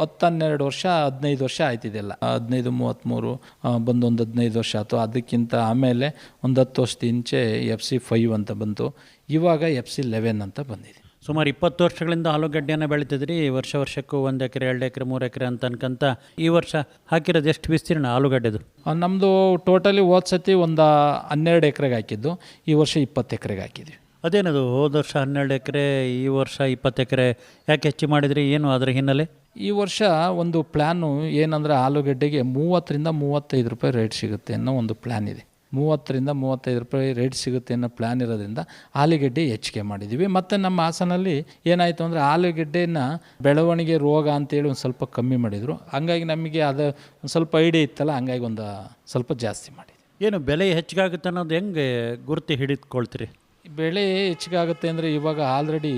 ಹತ್ತು ಹನ್ನೆರಡು ವರ್ಷ, ಹದಿನೈದು ವರ್ಷ ಆಯ್ತಿದೆಲ್ಲ ಹದಿನೈದು ಮೂವತ್ತ್ಮೂರು ಬಂದೊಂದು ಹದಿನೈದು ವರ್ಷ ಆಯಿತು. ಅದಕ್ಕಿಂತ ಆಮೇಲೆ ಒಂದು ಹತ್ತು ವರ್ಷದ ಇಂಚೆ ಎಫ್ ಸಿ ಫೈವ್ ಅಂತ ಬಂತು. ಇವಾಗ ಎಫ್ ಸಿ ಲೆವೆನ್ ಅಂತ ಬಂದಿದೆ. ಸುಮಾರು ಇಪ್ಪತ್ತು ವರ್ಷಗಳಿಂದ ಆಲೂಗಡ್ಡೆಯನ್ನು ಬೆಳೀತಿದ್ರಿ. ವರ್ಷ ವರ್ಷಕ್ಕೂ ಒಂದು ಎಕರೆ ಎರಡು ಎಕರೆ ಮೂರು ಎಕರೆ ಅಂತ ಅನ್ಕಂತ ಈ ವರ್ಷ ಹಾಕಿರೋದು ಎಷ್ಟು ವಿಸ್ತೀರ್ಣ ಆಲೂಗಡ್ಡೆದು? ನಮ್ಮದು ಟೋಟಲಿ ಹೋದ ಸತಿ ಒಂದು ಹನ್ನೆರಡು ಎಕರೆಗೆ ಹಾಕಿದ್ದು. ಈ ವರ್ಷ ಇಪ್ಪತ್ತು ಎಕರೆಗೆ ಹಾಕಿದ್ವಿ. ಅದೇನದು ಹೋದ ವರ್ಷ ಹನ್ನೆರಡು ಎಕರೆ ಈ ವರ್ಷ ಇಪ್ಪತ್ತು ಎಕರೆ ಯಾಕೆ ಹೆಚ್ಚು ಮಾಡಿದ್ರಿ? ಏನು ಅದರ ಹಿನ್ನೆಲೆ? ಈ ವರ್ಷ ಒಂದು ಪ್ಲ್ಯಾನು ಏನಂದರೆ ಆಲೂಗಡ್ಡೆಗೆ ಮೂವತ್ತರಿಂದ ಮೂವತ್ತೈದು ರೂಪಾಯಿ ರೇಟ್ ಸಿಗುತ್ತೆ ಅನ್ನೋ ಒಂದು ಪ್ಲ್ಯಾನ್ ಇದೆ. ಮೂವತ್ತರಿಂದ ಮೂವತ್ತೈದು ರೂಪಾಯಿ ರೇಟ್ ಸಿಗುತ್ತೆ ಅನ್ನೋ ಪ್ಲ್ಯಾನ್ ಇರೋದ್ರಿಂದ ಆಲೂಗಡ್ಡೆ ಹೆಚ್ಚಿಗೆ ಮಾಡಿದ್ದೀವಿ. ಮತ್ತು ನಮ್ಮ ಹಾಸನಲ್ಲಿ ಏನಾಯಿತು ಅಂದರೆ ಆಲೂಗೆಡ್ಡೆನ ಬೆಳವಣಿಗೆ ರೋಗ ಅಂತೇಳಿ ಒಂದು ಸ್ವಲ್ಪ ಕಮ್ಮಿ ಮಾಡಿದರು. ಹಂಗಾಗಿ ನಮಗೆ ಅದು ಒಂದು ಸ್ವಲ್ಪ ಐಡಿಯಾ ಇತ್ತಲ್ಲ ಹಂಗಾಗಿ ಒಂದು ಸ್ವಲ್ಪ ಜಾಸ್ತಿ ಮಾಡಿದ್ವಿ. ಏನು ಬೆಲೆ ಹೆಚ್ಚಿಗಾಗುತ್ತೆ ಅನ್ನೋದು ಹೆಂಗೆ ಗುರುತು ಹಿಡಿದುಕೊಳ್ತೀರಿ? ಬೆಳೆ ಹೆಚ್ಚಿಗಾಗುತ್ತೆ ಅಂದರೆ ಇವಾಗ ಆಲ್ರೆಡಿ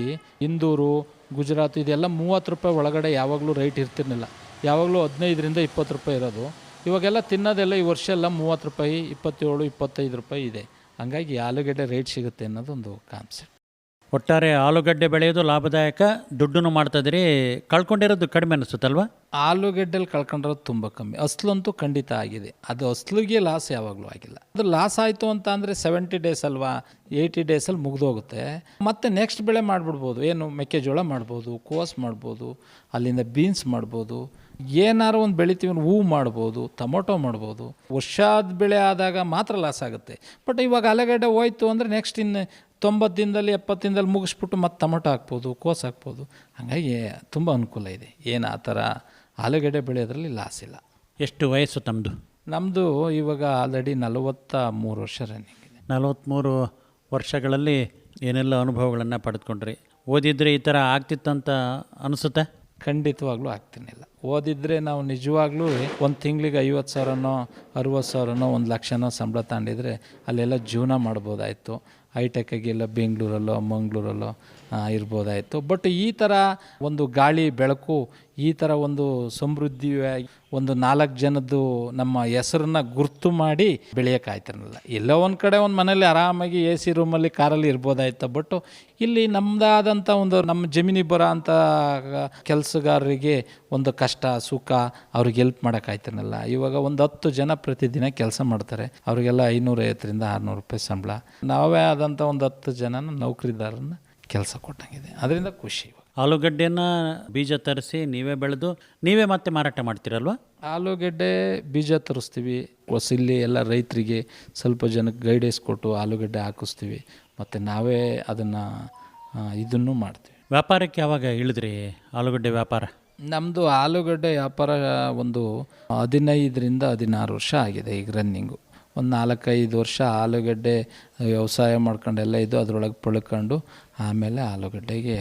ಇಂದೂರು ಗುಜರಾತ್ ಇದೆಲ್ಲ ಮೂವತ್ತು ರೂಪಾಯಿ ಒಳಗಡೆ ಯಾವಾಗಲೂ ರೈಟ್ ಇರ್ತಿರ್ಲಿಲ್ಲ. ಯಾವಾಗಲೂ ಹದಿನೈದರಿಂದ ಇಪ್ಪತ್ತು ರೂಪಾಯಿ ಇರೋದು. ಇವಾಗೆಲ್ಲ ತಿನ್ನೋದೆಲ್ಲ ಈ ವರ್ಷ ಎಲ್ಲ ಮೂವತ್ತು ರೂಪಾಯಿ ಇಪ್ಪತ್ತೇಳು ಇಪ್ಪತ್ತೈದು ರೂಪಾಯಿ ಇದೆ. ಹಂಗಾಗಿ ಆಲೂಗಡ್ಡೆ ರೇಟ್ ಸಿಗುತ್ತೆ ಅನ್ನೋದು ಒಂದು ಕಾನ್ಸೆಪ್ಟ್ ಒಟ್ಟಾರೆ ಆಲೂಗಡ್ಡೆ ಬೆಳೆಯೋದು ಲಾಭದಾಯಕ ದುಡ್ಡನ್ನು ಮಾಡ್ತದ್ರಿ ಕಳ್ಕೊಂಡಿರೋದು ಕಡಿಮೆ ಅನಿಸುತ್ತಲ್ವಾ? ಆಲೂಗಡ್ಡೆಲಿ ಕಳ್ಕೊಂಡಿರೋದು ತುಂಬ ಕಮ್ಮಿ. ಅಸ್ಲಂತೂ ಖಂಡಿತ ಆಗಿದೆ. ಅದು ಅಸ್ಲಿಗೆ ಲಾಸ್ ಯಾವಾಗಲೂ ಆಗಿಲ್ಲ. ಅದು ಲಾಸ್ ಆಯಿತು ಅಂತ ಅಂದರೆ ಸೆವೆಂಟಿ ಡೇಸ್ ಅಲ್ವಾ ಏಯ್ಟಿ ಡೇಸಲ್ಲಿ ಮುಗಿದೋಗುತ್ತೆ. ಮತ್ತೆ ನೆಕ್ಸ್ಟ್ ಬೆಳೆ ಮಾಡಿಬಿಡ್ಬೋದು. ಏನು ಮೆಕ್ಕೆಜೋಳ ಮಾಡ್ಬೋದು ಕೋಸ್ ಮಾಡ್ಬೋದು ಅಲ್ಲಿಂದ ಬೀನ್ಸ್ ಮಾಡ್ಬೋದು. ಏನಾರು ಒಂದು ಬೆಳಿತೀವಿ ಹೂವು ಮಾಡ್ಬೋದು ಟೊಮೊಟೊ ಮಾಡ್ಬೋದು ವರ್ಷಾದ ಬೆಳೆ ಆದಾಗ ಮಾತ್ರ ಲಾಸ್ ಆಗುತ್ತೆ. ಬಟ್ ಇವಾಗ ಆಲೂಗಡ್ಡೆ ಹೋಯ್ತು ಅಂದರೆ ನೆಕ್ಸ್ಟ್ ಇನ್ನು ತೊಂಬತ್ತು ದಿನದಲ್ಲಿ ಎಪ್ಪತ್ತು ದಿನದಲ್ಲಿ ಮುಗಿಸ್ಬಿಟ್ಟು ಮತ್ತೆ ಟೊಮೊಟೊ ಹಾಕ್ಬೋದು ಕೋಸ್ ಹಾಕ್ಬೋದು. ಹಾಗಾಗಿ ತುಂಬ ಅನುಕೂಲ ಇದೆ. ಏನು ಆ ಥರ ಆಲೂಗಡ್ಡೆ ಬೆಳೆಯೋದ್ರಲ್ಲಿ ಲಾಸ್ ಇಲ್ಲ. ಎಷ್ಟು ವಯಸ್ಸು ತಮ್ಮದು ನಮ್ಮದು ಇವಾಗ ಆಲ್ರೆಡಿ ನಲವತ್ತ ಮೂರು ವರ್ಷ ರನ್ನಿಂಗ್ ಇದೆ. ನಲವತ್ತ್ಮೂರು ವರ್ಷಗಳಲ್ಲಿ ಏನೆಲ್ಲ ಅನುಭವಗಳನ್ನು ಪಡೆದುಕೊಂಡ್ರಿ. ಓದಿದರೆ ಈ ಥರ ಆಗ್ತಿತ್ತಂತ ಅನಿಸುತ್ತೆ? ಖಂಡಿತವಾಗ್ಲೂ ಆಗ್ತಿರ್ಲಿಲ್ಲ. ಓದಿದ್ರೆ ನಾವು ನಿಜವಾಗ್ಲೂ ಒಂದು ತಿಂಗಳಿಗೆ ಐವತ್ತು ಸಾವಿರನೋ, ಅರುವತ್ತು ಸಾವಿರನೋ, ಒಂದು ಲಕ್ಷನೋ ಸಂಬಳ ತಗೊಂಡಿದ್ರೆ ಅಲ್ಲೆಲ್ಲ ಜೀವನ ಮಾಡ್ಬೋದಾಯಿತು. ಎಲ್ಲ ಬೆಂಗಳೂರಲ್ಲೋ ಮಂಗಳೂರಲ್ಲೋ ಇರ್ಬೋದಾಯಿತು. ಬಟ್ ಈ ಥರ ಒಂದು ಗಾಳಿ, ಬೆಳಕು, ಈ ಥರ ಒಂದು ಸಮೃದ್ಧಿಯಾಗಿ ಒಂದು ನಾಲ್ಕು ಜನದ್ದು ನಮ್ಮ ಹೆಸರನ್ನ ಗುರ್ತು ಮಾಡಿ ಬೆಳೆಯೋಕ್ಕಾಯ್ತಿರಲಿಲ್ಲ ಎಲ್ಲೋ ಒಂದು ಕಡೆ ಒಂದು ಮನೇಲಿ ಆರಾಮಾಗಿ ಎ ಸಿ ರೂಮಲ್ಲಿ ಕಾರಲ್ಲಿ ಇರ್ಬೋದಾಯ್ತು. ಬಟ್ ಇಲ್ಲಿ ನಮ್ಮದಾದಂಥ ಒಂದು ನಮ್ಮ ಜಮೀನಿ ಬರೋ ಅಂಥ ಕೆಲಸಗಾರರಿಗೆ ಒಂದು ಕಷ್ಟ, ಸುಖ ಅವ್ರಿಗೆ ಹೆಲ್ಪ್ ಮಾಡೋಕ್ಕಾಯ್ತಿರಲಿಲ್ಲ ಇವಾಗ ಒಂದು ಹತ್ತು ಜನ ಪ್ರತಿದಿನ ಕೆಲಸ ಮಾಡ್ತಾರೆ. ಅವರಿಗೆಲ್ಲ ಐನೂರೈವತ್ತರಿಂದ ಆರುನೂರು ರೂಪಾಯಿ ಸಂಬಳ. ನಾವೇ ಆದಂಥ ಒಂದು ಹತ್ತು ಜನನ ನೌಕರಿದಾರನ್ನ ಕೆಲಸ ಕೊಟ್ಟಂಗಿದೆ. ಅದರಿಂದ ಖುಷಿ ಇವಾಗ. ಆಲೂಗಡ್ಡೆಯನ್ನು ಬೀಜ ತರಿಸಿ ನೀವೇ ಬೆಳೆದು ನೀವೇ ಮತ್ತೆ ಮಾರಾಟ ಮಾಡ್ತೀರಲ್ವಾ? ಆಲೂಗಡ್ಡೆ ಬೀಜ ತರಿಸ್ತೀವಿ. ಹೊಸ ಇಲ್ಲಿ ಎಲ್ಲ ರೈತರಿಗೆ ಸ್ವಲ್ಪ ಜನಕ್ಕೆ ಗೈಡೆನ್ಸ್ ಕೊಟ್ಟು ಆಲೂಗಡ್ಡೆ ಹಾಕಿಸ್ತೀವಿ. ಮತ್ತು ನಾವೇ ಅದನ್ನು ಇದನ್ನು ಮಾಡ್ತೀವಿ. ವ್ಯಾಪಾರಕ್ಕೆ ಯಾವಾಗ ಇಳಿದ್ರಿ ಆಲೂಗಡ್ಡೆ ವ್ಯಾಪಾರ? ನಮ್ಮದು ಆಲೂಗಡ್ಡೆ ವ್ಯಾಪಾರ ಒಂದು ಹದಿನೈದರಿಂದ ಹದಿನಾರು ವರ್ಷ ಆಗಿದೆ ಈಗ ರನ್ನಿಂಗು ಒಂದು ನಾಲ್ಕೈದು ವರ್ಷ ಆಲೂಗಡ್ಡೆ ವ್ಯವಸಾಯ ಮಾಡ್ಕೊಂಡೆಲ್ಲ ಇದ್ದು ಅದರೊಳಗೆ ಪಳ್ಕೊಂಡು ಆಮೇಲೆ ಆಲೂಗಡ್ಡೆಗೆ